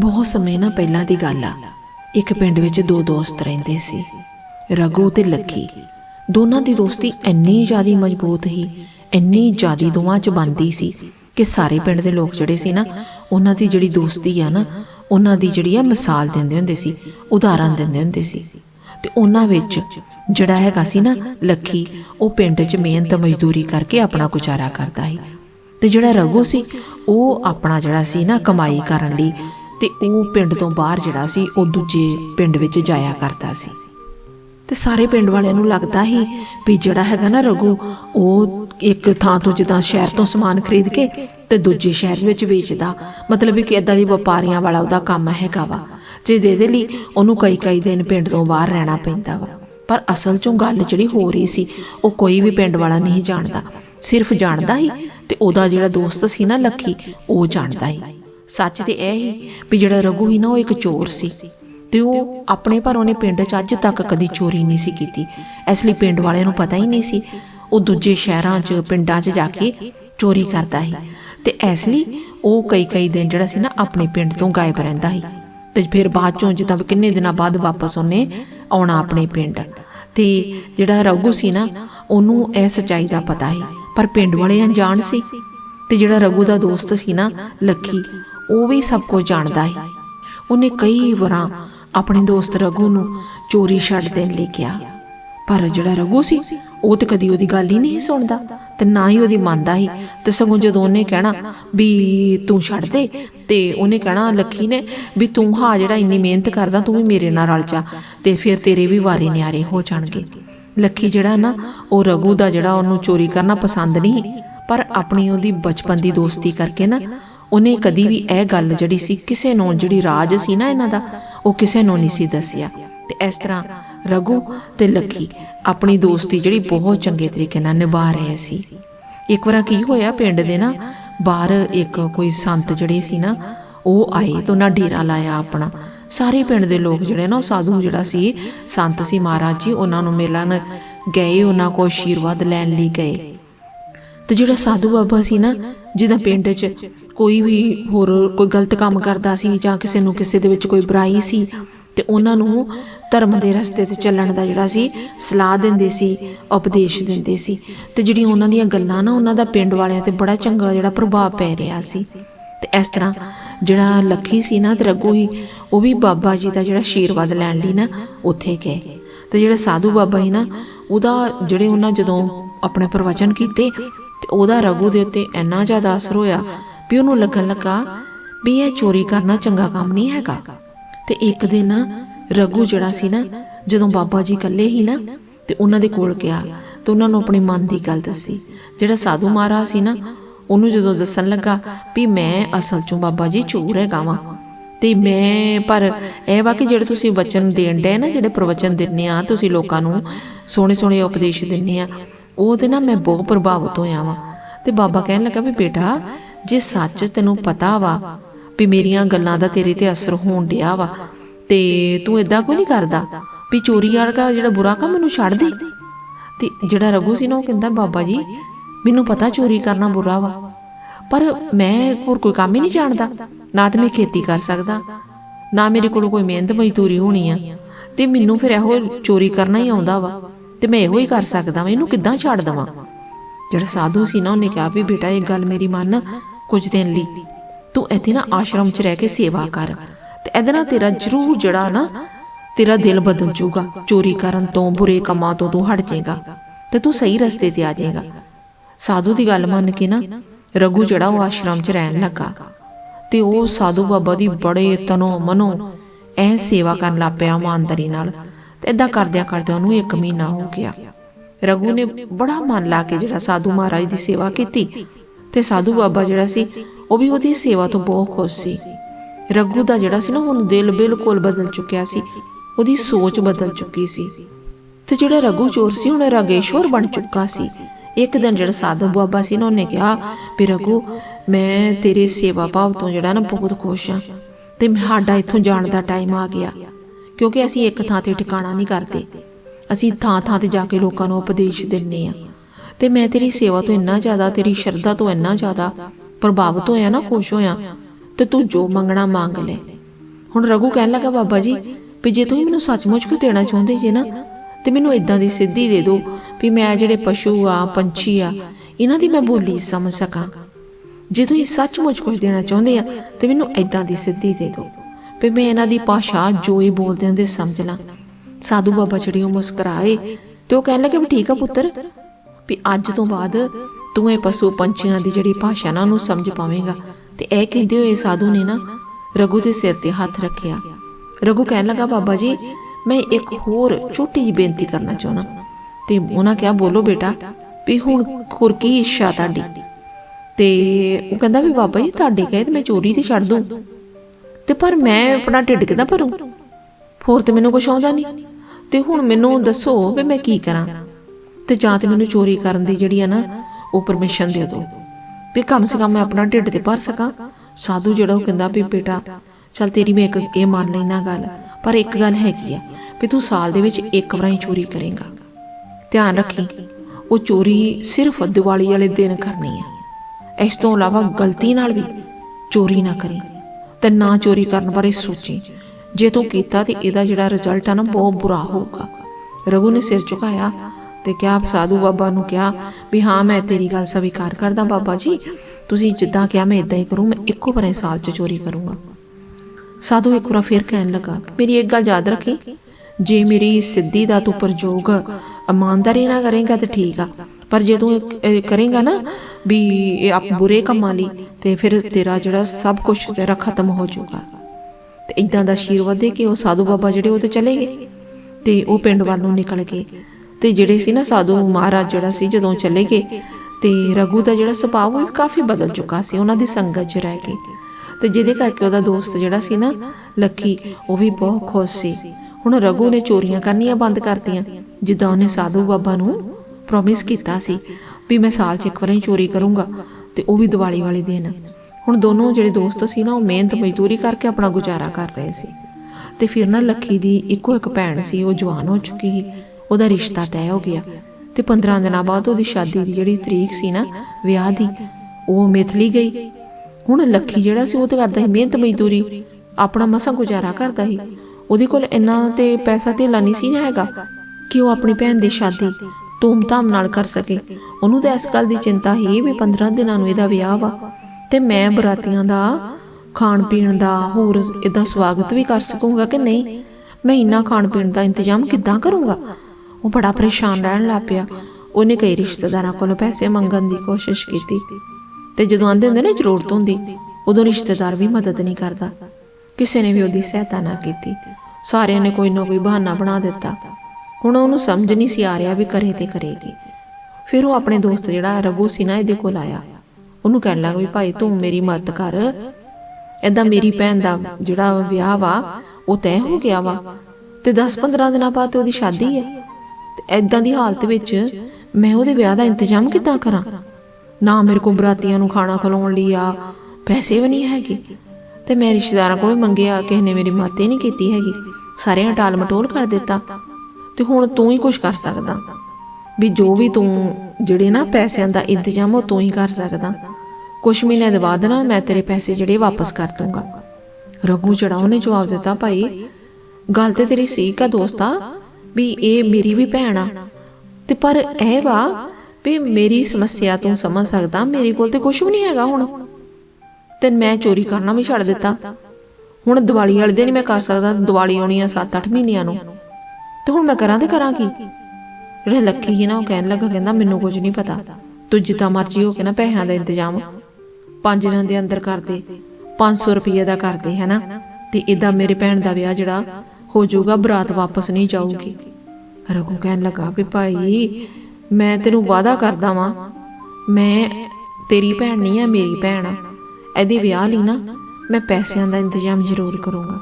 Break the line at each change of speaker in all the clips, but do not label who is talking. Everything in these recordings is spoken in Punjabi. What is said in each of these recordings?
ਬਹੁਤ ਸਮੇਂ ਨਾ ਪਹਿਲਾਂ ਦੀ ਗੱਲ ਆ। ਇੱਕ ਪਿੰਡ ਵਿੱਚ ਦੋ ਦੋਸਤ ਰਹਿੰਦੇ ਸੀ, ਰਘੂ ਤੇ ਲੱਖੀ ਦੋਨਾਂ ਦੀ ਦੋਸਤੀ ਇੰਨੀ ਜ਼ਿਆਦੀ ਮਜ਼ਬੂਤ ਸੀ, ਇੰਨੀ ਜ਼ਿਆਦੀ ਦੋਵਾਂ 'ਚ ਬੰਦੀ ਸੀ ਕਿ ਸਾਰੇ ਪਿੰਡ ਦੇ ਲੋਕ ਜਿਹੜੇ ਸੀ ਨਾ, ਉਹਨਾਂ ਦੀ ਜਿਹੜੀ ਦੋਸਤੀ ਆ ਨਾ, ਉਹਨਾਂ ਦੀ ਜਿਹੜੀ ਆ ਮਿਸਾਲ ਦਿੰਦੇ ਹੁੰਦੇ ਸੀ, ਉਦਾਹਰਨ ਦਿੰਦੇ ਹੁੰਦੇ ਸੀ। ਤੇ ਉਹਨਾਂ ਵਿੱਚ ਜਿਹੜਾ ਹੈਗਾ ਸੀ ਨਾ ਲੱਖੀ ਉਹ ਪਿੰਡ 'ਚ ਮਿਹਨਤ ਮਜ਼ਦੂਰੀ ਕਰਕੇ ਆਪਣਾ ਗੁਜ਼ਾਰਾ ਕਰਦਾ ਸੀ। ਤੇ ਜਿਹੜਾ ਰਘੂ ਸੀ, ਉਹ ਆਪਣਾ ਜਿਹੜਾ ਸੀ ਨਾ ਕਮਾਈ ਕਰਨ ਲਈ ਤੇ ਉਹ ਪਿੰਡ ਤੋਂ ਬਾਹਰ ਜਿਹੜਾ ਸੀ, ਉਹ ਦੂਜੇ ਪਿੰਡ ਵਿੱਚ ਜਾਇਆ ਕਰਦਾ ਸੀ। ਤੇ ਸਾਰੇ ਪਿੰਡ ਵਾਲਿਆਂ ਨੂੰ ਲੱਗਦਾ ਸੀ ਵੀ ਜਿਹੜਾ ਹੈਗਾ ਨਾ ਰਘੂ, ਉਹ ਇੱਕ ਥਾਂ ਤੋਂ ਜਿੱਦਾਂ ਸ਼ਹਿਰ ਤੋਂ ਸਮਾਨ ਖਰੀਦ ਕੇ ਤੇ ਦੂਜੇ ਸ਼ਹਿਰ ਵਿੱਚ ਵੇਚਦਾ। ਮਤਲਬ ਵੀ ਕਿ ਇਦਾਂ ਦੀ ਵਪਾਰੀਆਂ ਵਾਲਾ ਉਹਦਾ ਕੰਮ ਹੈਗਾ ਵਾ। ਜੇ ਦੇ ਦੇ ਲਈ ਉਹਨੂੰ ਕਈ ਕਈ ਦਿਨ ਪਿੰਡ ਤੋਂ ਬਾਹਰ ਰਹਿਣਾ ਪੈਂਦਾ ਵਾ। ਪਰ ਅਸਲ 'ਚੋਂ ਗੱਲ ਜਿਹੜੀ ਹੋ ਰਹੀ ਸੀ, ਉਹ ਕੋਈ ਵੀ ਪਿੰਡ ਵਾਲਾ ਨਹੀਂ ਜਾਣਦਾ। ਸਿਰਫ ਜਾਣਦਾ ਹੀ ਤੇ ਉਹਦਾ ਜਿਹੜਾ ਦੋਸਤ ਸੀ ਨਾ ਲੱਖੀ, ਉਹ ਜਾਣਦਾ ਹੀ ਸੱਚ ਤੇ ਇਹ ਹੀ ਵੀ ਜਿਹੜਾ ਰਘੂ ਸੀ ਨਾ, ਉਹ ਇੱਕ ਚੋਰ ਸੀ। ਤੇ ਉਹ ਆਪਣੇ ਪਰ ਉਹਨੇ ਪਿੰਡ 'ਚ ਅੱਜ ਤੱਕ ਕਦੀ ਚੋਰੀ ਨਹੀਂ ਸੀ ਕੀਤੀ। ਇਸ ਲਈ ਪਿੰਡ ਵਾਲਿਆਂ ਨੂੰ ਪਤਾ ਹੀ ਨਹੀਂ ਸੀ। ਉਹ ਦੂਜੇ ਸ਼ਹਿਰਾਂ 'ਚ, ਪਿੰਡਾਂ 'ਚ ਜਾ ਕੇ ਚੋਰੀ ਕਰਦਾ ਸੀ। ਤੇ ਇਸ ਲਈ ਉਹ ਕਈ ਕਈ ਦਿਨ ਜਿਹੜਾ ਸੀ ਨਾ, ਆਪਣੇ ਪਿੰਡ ਤੋਂ ਗਾਇਬ ਰਹਿੰਦਾ ਸੀ। ਤੇ ਫਿਰ ਬਾਅਦ ਚੋਂ ਜਿੱਦਾਂ ਕਿੰਨੇ ਦਿਨਾਂ ਬਾਅਦ ਵਾਪਸ ਉਹਨੇ ਆਉਣਾ ਆਪਣੇ ਪਿੰਡ। ਤੇ ਜਿਹੜਾ ਰਘੂ ਸੀ ਨਾ, ਉਹਨੂੰ ਇਹ ਸੱਚਾਈ ਦਾ ਪਤਾ ਸੀ। ਪਰ ਪਿੰਡ ਵਾਲੇ ਅਣਜਾਣ ਸੀ। ਤੇ ਜਿਹੜਾ ਰਘੂ ਦਾ ਦੋਸਤ ਸੀ ਨਾ, ਲੱਖੀ ਉਹ ਵੀ ਸਭ ਕੁਝ ਜਾਣਦਾ ਸੀ ਉਹਨੇ ਕਈ ਵਾਰਾਂ ਆਪਣੇ ਦੋਸਤ ਰਘੂ ਨੂੰ ਚੋਰੀ ਛੱਡ ਦੇਣ ਲਈ ਕਿਹਾ। ਪਰ ਜਿਹੜਾ ਰਘੂ ਸੀ, ਉਹ ਤੇ ਕਦੀ ਉਹਦੀ ਗੱਲ ਹੀ ਨਹੀਂ ਸੁਣਦਾ ਤੇ ਨਾ ਹੀ ਉਹਦੀ ਮੰਨਦਾ ਸੀ ਤੇ ਸਗੋਂ ਜਦੋਂ ਉਹਨੇ ਕਹਿਣਾ ਵੀ ਤੂੰ ਛੱਡ ਦੇ ਤੇ ਉਹਨੇ ਕਹਿਣਾ, ਲੱਖੀ ਨੇ, ਵੀ ਤੂੰ ਹਾਂ ਜਿਹੜਾ ਇੰਨੀ ਮਿਹਨਤ ਕਰਦਾ, ਤੂੰ ਵੀ ਮੇਰੇ ਨਾਲ ਰਲ ਜਾ ਤੇ ਫਿਰ ਤੇਰੇ ਵੀ ਵਾਰੇ ਨਿਆਰੇ ਹੋ ਜਾਣਗੇ। ਲੱਖੀ ਜਿਹੜਾ ਨਾ, ਉਹ ਰਘੂ ਦਾ ਜਿਹੜਾ ਉਹਨੂੰ ਚੋਰੀ ਕਰਨਾ ਪਸੰਦ ਨਹੀਂ ਪਰ ਆਪਣੀ ਉਹਦੀ ਬਚਪਨ ਦੀ ਦੋਸਤੀ ਕਰਕੇ ਨਾ ਉਹਨੇ ਕਦੀ ਵੀ ਇਹ ਗੱਲ ਜਿਹੜੀ ਸੀ, ਕਿਸੇ ਨੂੰ ਜਿਹੜੀ ਰਾਜ ਸੀ ਨਾ ਇਹਨਾਂ ਦਾ, ਉਹ ਕਿਸੇ ਨੂੰ ਨਹੀਂ ਸੀ ਦੱਸਿਆ। ਤੇ ਇਸ ਤਰ੍ਹਾਂ ਰਘੂ ਤੇ ਲੱਕੀ ਆਪਣੀ ਦੋਸਤੀ ਜਿਹੜੀ ਬਹੁਤ ਚੰਗੇ ਤਰੀਕੇ ਨਾਲ ਨਿਭਾ ਰਹੇ ਸੀ। ਇੱਕ ਵਾਰ ਕੀ ਹੋਇਆ ਪਿੰਡ ਦੇ ਨਾ, ਬਾਹਰ ਇੱਕ ਕੋਈ ਸੰਤ ਜਿਹੜੇ ਸੀ ਨਾ, ਉਹ ਆਏ ਤੇ ਉਹਨਾਂ ਡੇਰਾ ਲਾਇਆ ਆਪਣਾ। ਸਾਰੇ ਪਿੰਡ ਦੇ ਲੋਕ ਜਿਹੜੇ ਨਾ, ਉਹ ਸਾਧੂ ਜਿਹੜਾ ਸੀ, ਸੰਤ ਸੀ ਮਹਾਰਾਜ ਜੀ, ਉਹਨਾਂ ਨੂੰ ਮਿਲਣ ਗਏ, ਉਹਨਾਂ ਕੋਲ ਆਸ਼ੀਰਵਾਦ ਲੈਣ ਲਈ ਗਏ। ਤੇ ਜਿਹੜਾ ਸਾਧੂ ਬਾਬਾ ਸੀ ਨਾ, ਜਿਹਦਾ ਪਿੰਡ 'ਚ ਕੋਈ ਵੀ ਹੋਰ ਕੋਈ ਗਲਤ ਕੰਮ ਕਰਦਾ ਸੀ ਜਾਂ ਕਿਸੇ ਨੂੰ ਕਿਸੇ ਦੇ ਵਿੱਚ ਕੋਈ ਬੁਰਾਈ ਸੀ ਤੇ ਉਹਨਾਂ ਨੂੰ ਧਰਮ ਦੇ ਰਸਤੇ ਤੇ ਚੱਲਣ ਦਾ ਜਿਹੜਾ ਸੀ, ਸਲਾਹ ਦਿੰਦੇ ਸੀ, ਉਪਦੇਸ਼ ਦਿੰਦੇ ਸੀ। ਤੇ ਜਿਹੜੀ ਉਹਨਾਂ ਦੀਆਂ ਗੱਲਾਂ ਨਾ, ਉਹਨਾਂ ਦਾ ਪਿੰਡ ਵਾਲਿਆਂ ਤੇ ਬੜਾ ਚੰਗਾ ਜਿਹੜਾ ਪ੍ਰਭਾਵ ਪੈ ਰਿਹਾ ਸੀ। ਤੇ ਇਸ ਤਰ੍ਹਾਂ ਜਿਹੜਾ ਲੱਖੀ ਸੀ ਨਾ ਤੇ ਰਘੂ ਹੀ ਉਹ ਵੀ ਬਾਬਾ ਜੀ ਦਾ ਜਿਹੜਾ ਆਸ਼ੀਰਵਾਦ ਲੈਣ ਲਈ ਨਾ, ਉੱਥੇ ਗਏ। ਤੇ ਜਿਹੜਾ ਸਾਧੂ ਬਾਬਾ ਸੀ ਨਾ, ਉਹਦਾ ਜਿਹੜੇ ਉਹਨਾਂ ਜਦੋਂ ਆਪਣੇ ਪ੍ਰਵਚਨ ਕੀਤੇ, ਤੇ ਉਹਦਾ ਰਘੂ ਦੇ ਉੱਤੇ ਇੰਨਾ ਜ਼ਿਆਦਾ ਅਸਰ ਹੋਇਆ ਵੀ ਉਹਨੂੰ ਲੱਗਣ ਲੱਗਾ ਵੀ ਇਹ ਚੋਰੀ ਕਰਨਾ ਚੰਗਾ ਕੰਮ ਨਹੀਂ ਹੈਗਾ। ਤੇ ਇੱਕ ਦਿਨ ਰਘੂ ਜਿਹੜਾ ਸੀ ਨਾ, ਜਦੋਂ ਬਾਬਾ ਜੀ ਇਕੱਲੇ ਹੀ ਨਾ, ਤੇ ਉਹਨਾਂ ਦੇ ਕੋਲ ਗਿਆ, ਤੇ ਉਹਨਾਂ ਨੂੰ ਆਪਣੀ ਮਨ ਦੀ ਗੱਲ ਦੱਸੀ। ਜਿਹੜਾ ਸਾਧੂ ਮਹਾਰਾਜ ਸੀ ਨਾ, ਉਹਨੂੰ ਜਦੋਂ ਦੱਸਣ ਲੱਗਾ ਵੀ ਮੈਂ ਅਸਲ ਚੋਂ ਬਾਬਾ ਜੀ ਚੋਰ ਹੈਗਾ ਵਾਂ, ਤੇ ਮੈਂ, ਪਰ ਇਹ ਵਾ ਕਿ ਜਿਹੜੇ ਤੁਸੀਂ ਵਚਨ ਦੇਣ ਦੇ ਨਾ, ਜਿਹੜੇ ਪ੍ਰਵਚਨ ਦਿੰਨੇ ਆ, ਤੁਸੀਂ ਲੋਕਾਂ ਨੂੰ ਸੋਹਣੇ ਸੋਹਣੇ ਉਪਦੇਸ਼ ਦਿੰਨੇ ਆ, ਉਹਦੇ ਨਾਲ ਮੈਂ ਬਹੁਤ ਪ੍ਰਭਾਵਿਤ ਹੋਇਆ ਵਾਂ। ਤੇ ਬਾਬਾ ਕਹਿਣ ਲੱਗਾ ਵੀ ਬੇਟਾ ਜੇ ਸੱਚ ਤੈਨੂੰ ਪਤਾ ਵਾ ਵੀ ਮੇਰੀਆਂ ਗੱਲਾਂ ਦਾ ਤੇਰੇ ਤੇ ਅਸਰ ਹੋਣ ਡਿਆ ਵਾ, ਤੇ ਤੂੰ ਇਦਾਂ ਕੋਈ ਨਹੀਂ ਕਰਦਾ ਵੀ ਚੋਰੀ ਵਾਲਾ ਜਿਹੜਾ ਬੁਰਾ ਕੰਮ ਮੈਨੂੰ ਛੱਡ ਦੇ ਤੇ ਜਿਹੜਾ ਰਘੂ ਸੀ ਨਾ ਉਹ ਕਹਿੰਦਾ, ਬਾਬਾ ਜੀ, ਮੈਨੂੰ ਪਤਾ ਚੋਰੀ ਕਰਨਾ ਬੁਰਾ ਵਾ, ਪਰ ਮੈਂ ਹੋਰ ਕੋਈ ਕੰਮ ਹੀ ਨਹੀਂ ਜਾਣਦਾ, ਨਾ ਤੇ ਮੈਂ ਖੇਤੀ ਕਰ ਸਕਦਾ, ਨਾ ਮੇਰੇ ਕੋਲ ਕੋਈ ਮਿਹਨਤ ਮਜ਼ਦੂਰੀ ਹੋਣੀ ਆ, ਤੇ ਮੈਨੂੰ ਫਿਰ ਇਹੋ ਚੋਰੀ ਕਰਨਾ ਹੀ ਆਉਂਦਾ ਵਾ, ਤੇ ਮੈਂ ਇਹੋ ਹੀ ਕਰ ਸਕਦਾ ਵਾਂ, ਇਹਨੂੰ ਕਿੱਦਾਂ ਛੱਡ ਦਵਾਂ? ਜਿਹੜਾ ਸਾਧੂ ਸੀ ਨਾ, ਉਹਨੇ ਕਿਹਾ ਵੀ ਬੇਟਾ ਇਹ ਗੱਲ ਮੇਰੀ ਮੰਨ ਕੁਝ ਦਿਨ ਲਈ। ਤੂੰ ਇੱਥੇ ਨਾ ਆਸ਼ਰਮ 'ਚ ਰਹਿ ਕੇ ਸੇਵਾ ਕਰ। ਤੇ ਇਹਦੇ ਨਾਲ ਤੇਰਾ ਜ਼ਰੂਰ ਜਿਹੜਾ ਨਾ, ਤੇਰਾ ਦਿਲ ਬਦਲ ਜਾਊਗਾ। ਚੋਰੀ ਕਰਨ ਤੋਂ, ਬੁਰੇ ਕੰਮਾਂ ਤੋਂ ਤੂੰ ਹਟ ਜਾਏਗਾ ਤੇ ਤੂੰ ਸਹੀ ਰਸਤੇ ਤੇ ਆ ਜਾਏਗਾ। ਸਾਧੂ ਦੀ ਗੱਲ ਮੰਨ ਕੇ ਨਾ, ਰਘੂ ਜਿਹੜਾ ਉਹ ਆਸ਼ਰਮ 'ਚ ਰਹਿਣ ਲੱਗਾ। ਤੇ ਉਹ ਸਾਧੂ ਬਾਬਾ ਦੀ ਬੜੇ ਤਨੋ ਮਨੋ ਐ ਸੇਵਾ ਕਰਨ ਲੱਗ ਪਿਆ ਇਮਾਨਦਾਰੀ ਨਾਲ। ਤੇ ਇਦਾਂ ਕਰਦਿਆਂ ਕਰਦਿਆਂ ਉਹਨੂੰ 1 ਮਹੀਨਾ ਹੋ ਗਿਆ। ਰਘੂ ਨੇ ਬੜਾ ਮਨ ਲਾ ਕੇ ਜਿਹੜਾ ਸਾਧੂ ਮਹਾਰਾਜ ਦੀ ਸੇਵਾ ਕੀਤੀ ਤੇ ਸਾਧੂ ਬਾਬਾ ਜਿਹੜਾ ਸੀ, ਉਹ ਵੀ ਉਹਦੀ ਸੇਵਾ ਤੋਂ ਬਹੁਤ ਖੁਸ਼ ਸੀ। ਰਘੂ ਦਾ ਜਿਹੜਾ ਸੀ ਨਾ ਹੁਣ ਦਿਲ ਬਿਲਕੁਲ ਬਦਲ ਚੁੱਕਿਆ ਸੀ। ਉਹਦੀ ਸੋਚ ਬਦਲ ਚੁੱਕੀ ਸੀ। ਤੇ ਜਿਹੜਾ ਰਘੂ ਚੋਰ ਸੀ ਹੁਣ ਰਾਗੇਸ਼ਵਰ ਬਣ ਚੁੱਕਾ ਸੀ। ਇੱਕ ਦਿਨ ਜਿਹੜਾ ਸਾਧੂ ਬਾਬਾ ਸੀ ਨਾ, ਉਹਨੇ ਕਿਹਾ ਵੀ ਰਘੂ ਮੈਂ ਤੇਰੇ ਸੇਵਾ ਭਾਵ ਤੋਂ ਜਿਹੜਾ ਨਾ ਬਹੁਤ ਖੁਸ਼ ਹਾਂ ਤੇ ਸਾਡਾ ਇੱਥੋਂ ਜਾਣ ਦਾ ਟਾਈਮ ਆ ਗਿਆ। ਕਿਉਂਕਿ ਅਸੀਂ ਇੱਕ ਥਾਂ ਤੇ ਟਿਕਾਣਾ ਨਹੀਂ ਕਰਦੇ। ਅਸੀਂ ਥਾਂ ਥਾਂ ਤੇ ਜਾ ਕੇ ਲੋਕਾਂ ਨੂੰ ਉਪਦੇਸ਼ ਦਿੰਨੇ ਆ ਤੇ ਮੈਂ ਤੇਰੀ ਸੇਵਾ ਤੋਂ ਇੰਨਾ ਜ਼ਿਆਦਾ, ਤੇਰੀ ਸ਼ਰਧਾ ਤੋਂ ਇੰਨਾ ਜ਼ਿਆਦਾ ਪ੍ਰਭਾਵਿਤ ਹੋਇਆ ਨਾ, ਖੁਸ਼ ਹੋਇਆ, ਤੇ ਤੂੰ ਜੋ ਮੰਗਣਾ ਮੰਗ ਲੈ। ਹੁਣ ਰਘੂ ਕਹਿਣ ਲੱਗਾ, ਬਾਬਾ ਜੀ, ਵੀ ਜੇ ਤੁਸੀਂ ਮੈਨੂੰ ਸੱਚਮੁੱਚ ਕੋ ਦੇਣਾ ਚਾਹੁੰਦੇ ਜੇ ਨਾ, ਤੇ ਮੈਨੂੰ ਇਦਾਂ ਦੀ ਸਿੱਧੀ ਦੇ ਦਿਓ ਵੀ ਮੈਂ ਜਿਹੜੇ ਪਸ਼ੂ ਆ, ਪੰਛੀ ਆ, ਇਹਨਾਂ ਦੀ ਮੈਂ ਬੋਲੀ ਸਮਝ ਸਕਾਂ। ਜੇ ਤੁਸੀਂ ਸੱਚਮੁੱਚ ਕੁਝ ਦੇਣਾ ਚਾਹੁੰਦੇ ਆ, ਤੇ ਮੈਨੂੰ ਇਦਾਂ ਦੀ ਸਿੱਧੀ ਦੇ ਦਿਓ। ਵੀ ਮੈਂ ਇਹਨਾਂ ਦੀ ਭਾਸ਼ਾ ਜੋ ਹੀ ਬੋਲਦੇ ਹੁੰਦੇ ਸਮਝ ਲਾਂ। ਸਾਧੂ ਬਾਬਾ ਜਿਹੜੀ ਉਹ ਮੁਸਕਰਾਏ ਤੇ ਉਹ ਕਹਿਣ ਲੱਗੇ ਵੀ ਠੀਕ ਆ ਪੁੱਤਰ, ਵੀ ਅੱਜ ਤੋਂ ਬਾਅਦ ਤੂੰ ਇਹ ਪਸ਼ੂ ਪੰਛੀਆਂ ਦੀ ਜਿਹੜੀ ਭਾਸ਼ਾ ਨਾ ਉਹਨੂੰ ਸਮਝ ਪਾਵੇਂਗਾ। ਤੇ ਇਹ ਕਹਿੰਦੇ ਹੋਏ ਸਾਧੂ ਨੇ ਨਾ ਰਘੂ ਦੇ ਸਿਰ ਤੇ ਹੱਥ ਰੱਖਿਆ। ਰਘੂ ਕਹਿਣ ਲੱਗਾ, ਬਾਬਾ ਜੀ, ਮੈਂ ਇੱਕ ਹੋਰ ਛੋਟੀ ਜਿਹੀ ਬੇਨਤੀ ਕਰਨਾ ਚਾਹੁੰਦਾ। ਤੇ ਉਹਨਾਂ ਕਿਹਾ, ਬੋਲੋ ਬੇਟਾ, ਵੀ ਹੁਣ ਹੋਰ ਕੀ ਇੱਛਾ ਤੁਹਾਡੀ? ਤੇ ਉਹ ਕਹਿੰਦਾ ਵੀ ਬਾਬਾ ਜੀ, ਤੁਹਾਡੇ ਕਹੇ ਤੇ ਮੈਂ ਚੋਰੀ ਤੇ ਛੱਡ ਦੂੰ। ਤੇ ਪਰ ਮੈਂ ਆਪਣਾ ਢਿੱਡ ਕਿਦਾਂ ਭਰੂੰ? ਹੋਰ ਤੇ ਮੈਨੂੰ ਕੁਝ ਆਉਂਦਾ ਨਹੀਂ। ਤੇ ਹੁਣ ਮੈਨੂੰ ਦੱਸੋ ਵੀ ਮੈਂ ਕੀ ਕਰਾਂ। ਤੇ ਜਾਂ ਤੇ ਮੈਨੂੰ ਚੋਰੀ ਕਰਨ ਦੀ ਜਿਹੜੀ ਆ ਨਾ ਉਹ ਪਰਮਿਸ਼ਨ ਦੇ ਦਿਓ। ਤੇ ਕਮ ਸੇ ਕਮ ਮੈਂ ਆਪਣਾ ਢਿੱਡ ਤੇ ਭਰ ਸਕਾਂ। ਸਾਧੂ ਜਿਹੜਾ ਉਹ ਕਹਿੰਦਾ ਵੀ ਬੇਟਾ ਚਲ ਤੇਰੀ ਮੈਂ ਇੱਕ ਇਹ ਮੰਨ ਲੈਣਾ ਗੱਲ ਪਰ ਇੱਕ ਗੱਲ ਹੈਗੀ ਆ ਵੀ ਤੂੰ ਸਾਲ ਦੇ ਵਿੱਚ ਇੱਕ ਵਾਰ ਹੀ ਚੋਰੀ ਕਰੇਗਾ। ਧਿਆਨ ਰੱਖੀ ਉਹ ਚੋਰੀ ਸਿਰਫ ਦੀਵਾਲੀ ਵਾਲੇ ਦਿਨ ਕਰਨੀ ਹੈ ਇਸ ਤੋਂ ਇਲਾਵਾ ਗਲਤੀ ਨਾਲ ਵੀ ਚੋਰੀ ਨਾ ਕਰੀ। ਤੇ ਨਾ ਚੋਰੀ ਕਰਨ ਬਾਰੇ ਸੋਚੀ। ਜੇ ਤੂੰ ਕੀਤਾ ਤੇ ਇਹਦਾ ਜਿਹੜਾ ਰਿਜ਼ਲਟ ਆ ਨਾ, ਬਹੁਤ ਬੁਰਾ ਹੋਊਗਾ। ਰਘੂ ਨੇ ਸਿਰ ਝੁਕਾਇਆ ਤੇ ਕਿਹਾ ਸਾਧੂ ਬਾਬਾ ਨੂੰ ਕਿਹਾ ਵੀ, ਹਾਂ, ਮੈਂ ਤੇਰੀ ਗੱਲ ਸਵੀਕਾਰ ਕਰਦਾ ਬਾਬਾ ਜੀ। ਤੁਸੀਂ ਜਿੱਦਾਂ ਕਿਹਾ, ਮੈਂ ਇਦਾਂ ਹੀ ਕਰੂੰ, ਮੈਂ ਇੱਕੋ ਵਾਰ ਸਾਲ 'ਚ ਚੋਰੀ ਕਰੂੰਗਾ। ਸਾਧੂ ਇੱਕ ਵਾਰ ਫਿਰ ਕਹਿਣ ਲੱਗਾ, ਮੇਰੀ ਇੱਕ ਗੱਲ ਯਾਦ ਰੱਖੀ। ਜੇ ਮੇਰੀ ਸਿੱਧੀ ਦਾ ਤੂੰ ਪ੍ਰਯੋਗ ਇਮਾਨਦਾਰੀ ਨਾਲ ਕਰੇਗਾ ਤੇ ਠੀਕ ਆ। ਪਰ ਜੇ ਤੂੰ ਇਹ- ਕਰੇਗਾ ਨਾ ਵੀ ਇਹ ਆਪ ਬੁਰੇ ਕੰਮਾਂ ਲਈ, ਤੇ ਫਿਰ ਤੇਰਾ ਜਿਹੜਾ ਸਭ ਕੁਝ ਤੇਰਾ ਖਤਮ ਹੋ ਜਾਊਗਾ। ਤੇ ਇਦਾਂ ਦਾ ਆਸ਼ੀਰਵਾਦ ਦੇ ਕੇ ਉਹ ਸਾਧੂ ਬਾਬਾ ਜਿਹੜੇ ਉਹ ਤੇ ਚਲੇ ਗਏ। ਤੇ ਉਹ ਪਿੰਡ ਵੱਲ ਨੂੰ ਨਿਕਲ ਗਏ। ਤੇ ਜਿਹੜੇ ਸੀ ਨਾ ਸਾਧੂ ਮਹਾਰਾਜ ਜਿਹੜਾ ਸੀ ਜਦੋਂ ਚਲੇ ਗਏ, ਤੇ ਰਘੂ ਦਾ ਜਿਹੜਾ ਸੁਭਾਅ ਉਹ ਕਾਫੀ ਬਦਲ ਚੁੱਕਾ ਸੀ, ਉਹਨਾਂ ਦੀ ਸੰਗਤ 'ਚ ਰਹਿ ਕੇ। ਤੇ ਜਿਹਦੇ ਕਰਕੇ ਉਹਦਾ ਦੋਸਤ ਜਿਹੜਾ ਸੀ ਨਾ ਲੱਕੀ ਉਹ ਵੀ ਬਹੁਤ ਖੁਸ਼ ਸੀ। ਹੁਣ ਰਘੂ ਨੇ ਚੋਰੀਆਂ ਕਰਨੀਆਂ ਬੰਦ ਕਰਤੀਆਂ, ਜਿੱਦਾਂ ਉਹਨੇ ਸਾਧੂ ਬਾਬਾ ਨੂੰ ਪ੍ਰੋਮਿਸ ਕੀਤਾ ਸੀ ਵੀ ਮੈਂ ਸਾਲ 'ਚ ਇੱਕ ਵਾਰੀ ਚੋਰੀ ਕਰੂੰਗਾ, ਤੇ ਉਹ ਵੀ ਦੀਵਾਲੀ ਵਾਲੇ ਦਿਨ। ਹੁਣ ਦੋਨੋਂ ਜਿਹੜੇ ਦੋਸਤ ਸੀ ਨਾ, ਉਹ ਮਿਹਨਤ ਮਜ਼ਦੂਰੀ ਕਰਕੇ ਆਪਣਾ ਗੁਜ਼ਾਰਾ ਕਰ ਰਹੇ ਸੀ। ਤੇ ਫਿਰ ਨਾ ਲੱਖੀ ਦੀ ਇੱਕੋ ਇੱਕ ਭੈਣ ਸੀ, ਉਹ ਜਵਾਨ ਹੋ ਚੁੱਕੀ ਸੀ। ਉਹਦਾ ਰਿਸ਼ਤਾ ਤੈਅ ਹੋ ਗਿਆ। ਤੇ 15 ਦਿਨਾਂ ਬਾਅਦ ਉਹਦੀ ਸ਼ਾਦੀ ਦੀ ਜਿਹੜੀ ਤਰੀਕ ਸੀ ਨਾ, ਵਿਆਹ ਦੀ, ਉਹ ਮਿਥਲੀ ਗਈ। ਹੁਣ ਲੱਖੀ ਜਿਹੜਾ ਸੀ, ਉਹ ਤਾਂ ਕਰਦਾ ਸੀ ਮਿਹਨਤ ਮਜ਼ਦੂਰੀ, ਆਪਣਾ ਮਸਾ ਗੁਜ਼ਾਰਾ ਕਰਦਾ ਸੀ। ਉਹਦੇ ਕੋਲ ਇੰਨਾ ਤੇ ਪੈਸਾ ਧੇਲਾ ਨਹੀਂ ਸੀ ਹੈਗਾ ਕਿ ਉਹ ਆਪਣੀ ਭੈਣ ਦੀ ਸ਼ਾਦੀ ਧੂਮ-ਧਾਮ ਨਾਲ ਕਰ ਸਕੇ। ਉਹਨੂੰ ਤਾਂ ਇਸ ਗੱਲ ਦੀ ਚਿੰਤਾ ਹੀ ਵੀ 15 ਦਿਨਾਂ ਨੂੰ ਇਹਦਾ ਵਿਆਹ ਵਾ। ਤੇ ਮੈਂ ਬਰਾਤੀਆਂ ਦਾ, ਖਾਣ ਪੀਣ ਦਾ ਹੋਰ ਇਦਾਂ ਸਵਾਗਤ ਵੀ ਕਰ ਸਕੂੰਗਾ ਕਿ ਨਹੀਂ? ਮੈਂ ਇੰਨਾ ਖਾਣ ਪੀਣ ਦਾ ਇੰਤਜ਼ਾਮ ਕਿੱਦਾਂ ਕਰੂੰਗਾ? ਉਹ ਬੜਾ ਪਰੇਸ਼ਾਨ ਰਹਿਣ ਲੱਗ ਪਿਆ। ਉਹਨੇ ਕਈ ਰਿਸ਼ਤੇਦਾਰਾਂ ਕੋਲੋਂ ਪੈਸੇ ਮੰਗਣ ਦੀ ਕੋਸ਼ਿਸ਼ ਕੀਤੀ ਤੇ ਜਦੋਂ ਆਂਦੇ ਹੁੰਦੇ ਨੇ ਜ਼ਰੂਰਤ ਹੁੰਦੀ, ਉਦੋਂ ਰਿਸ਼ਤੇਦਾਰ ਵੀ ਮਦਦ ਨਹੀਂ ਕਰਦਾ। ਕਿਸੇ ਨੇ ਵੀ ਉਹਦੀ ਸਹਾਇਤਾ ਨਾ ਕੀਤੀ। ਸਾਰਿਆਂ ਨੇ ਕੋਈ ਨਾ ਕੋਈ ਬਹਾਨਾ ਬਣਾ ਦਿੱਤਾ। ਹੁਣ ਉਹਨੂੰ ਸਮਝ ਨਹੀਂ ਸੀ ਆ ਰਿਹਾ ਵੀ ਕਰੇ ਤੇ ਕਰੇਗੀ। ਫਿਰ ਉਹ ਆਪਣੇ ਦੋਸਤ ਜਿਹੜਾ ਰਘੂ ਸੀ ਨਾ, ਇਹਦੇ ਕੋਲ ਆਇਆ। ਉਹਨੂੰ ਕਹਿਣ ਲੱਗਾ ਵੀ ਭਾਈ ਤੂੰ ਮੇਰੀ ਮਦਦ ਕਰ। ਏਦਾਂ ਮੇਰੀ ਭੈਣ ਦਾ ਜਿਹੜਾ ਵਿਆਹ ਵਾ ਉਹ ਤੈਅ ਹੋ ਗਿਆ ਵਾ। ਤੇ 10-15 ਦਿਨਾਂ ਬਾਅਦ ਤੇ ਉਹਦੀ ਸ਼ਾਦੀ ਹੈ ਤੇ ਏਦਾਂ ਦੀ ਹਾਲਤ ਵਿੱਚ ਮੈਂ ਉਹਦੇ ਵਿਆਹ ਦਾ ਇੰਤਜ਼ਾਮ ਕਿੱਦਾਂ ਕਰਾਂ? ਨਾ ਮੇਰੇ ਕੋਲ ਬਰਾਤੀਆਂ ਨੂੰ ਖਾਣਾ ਖਿਲਾਉਣ ਲਈ ਆ ਪੈਸੇ ਵੀ ਨਹੀਂ ਹੈਗੇ। ਤੇ ਮੈਂ ਰਿਸ਼ਤੇਦਾਰਾਂ ਕੋਲ ਮੰਗਿਆ ਕਿਸੇ ਨੇ ਮੇਰੀ ਮਦਦ ਨਹੀਂ ਕੀਤੀ ਹੈਗੀ। ਸਾਰਿਆਂ ਟਾਲ ਮਟੋਲ ਕਰ ਦਿੱਤਾ। ਤੇ ਹੁਣ ਤੂੰ ਹੀ ਕੁਝ ਕਰ ਸਕਦਾ। ਵੀ ਜੋ ਵੀ ਤੂੰ ਜਿਹੜੇ ਨਾ ਪੈਸਿਆਂ ਦਾ ਇੰਤਜ਼ਾਮ ਉਹ ਤੂੰ ਹੀ ਕਰ ਸਕਦਾ। ਕੁਛ ਮਹੀਨਿਆਂ ਦੇ ਬਾਅਦ ਨਾ ਮੈਂ ਤੇਰੇ ਪੈਸੇ ਜਿਹੜੇ ਵਾਪਸ ਕਰ ਦੂੰਗਾ। ਰਘੂ ਜਿਹੜਾ ਉਹਨੇ ਜਵਾਬ ਦਿੱਤਾ ਭਾਈ ਗੱਲ ਤੇ ਤੇਰੀ ਸੀ ਕਾ ਦੋਸਤਾ ਵੀ ਇਹ ਮੇਰੀ ਵੀ ਭੈਣ ਆ। ਤੇ ਪਰ ਇਹ ਵਾ ਵੀ ਮੇਰੀ ਸਮੱਸਿਆ ਤੂੰ ਸਮਝ ਸਕਦਾ ਮੇਰੇ ਕੋਲ ਤੇ ਕੁਝ ਵੀ ਨਹੀਂ ਹੈਗਾ ਹੁਣ। ਤੇ ਮੈਂ ਚੋਰੀ ਕਰਨਾ ਵੀ ਛੱਡ ਦਿੱਤਾ। ਹੁਣ ਦੀਵਾਲੀ ਵਾਲੇ ਦਿਨ ਮੈਂ ਕਰ ਸਕਦਾ ਦੀਵਾਲੀ ਆਉਣੀ ਆ 7-8 ਮਹੀਨਿਆਂ ਨੂੰ। ਤੇ ਹੁਣ ਮੈਂ ਕਰਾਂ ਤੇ ਕਰਾਂ ਕੀ? ਜਿਹੜਾ ਲੱਕੀ ਸੀ ਨਾ, ਉਹ ਕਹਿਣ ਲੱਗਾ, ਕਹਿੰਦਾ, ਮੈਨੂੰ ਕੁਝ ਨਹੀਂ ਪਤਾ। ਤੂੰ ਜਿੱਦਾਂ ਮਰਜ਼ੀ ਹੋ ਕੇ ਨਾ ਪੈਸਿਆਂ ਦਾ ਇੰਤਜ਼ਾਮ ਪੰਜ ਦਿਨਾਂ ਦੇ ਅੰਦਰ ਕਰ ਦੇ 500 ਰੁਪਏ ਦਾ ਕਰ ਦੇ, ਹੈਨਾ? ਤੇ ਇਦਾਂ ਮੇਰੇ ਭੈਣ ਦਾ ਵਿਆਹ ਜਿਹੜਾ ਹੋ ਜਾਊਗਾ, ਬਰਾਤ ਵਾਪਸ ਨਹੀਂ ਜਾਊਗੀ। ਰਘੂ ਕਹਿਣ ਲੱਗਾ, ਵੀ ਭਾਈ, ਮੈਂ ਤੈਨੂੰ ਵਾਅਦਾ ਕਰਦਾ ਵਾਂ, ਮੈਂ ਤੇਰੀ ਭੈਣ ਨਹੀਂ ਆ, ਮੇਰੀ ਭੈਣ ਆ। ਇਹਦੇ ਵਿਆਹ ਲਈ ਨਾ ਮੈਂ ਪੈਸਿਆਂ ਦਾ ਇੰਤਜ਼ਾਮ ਜ਼ਰੂਰ ਕਰੂੰਗਾ।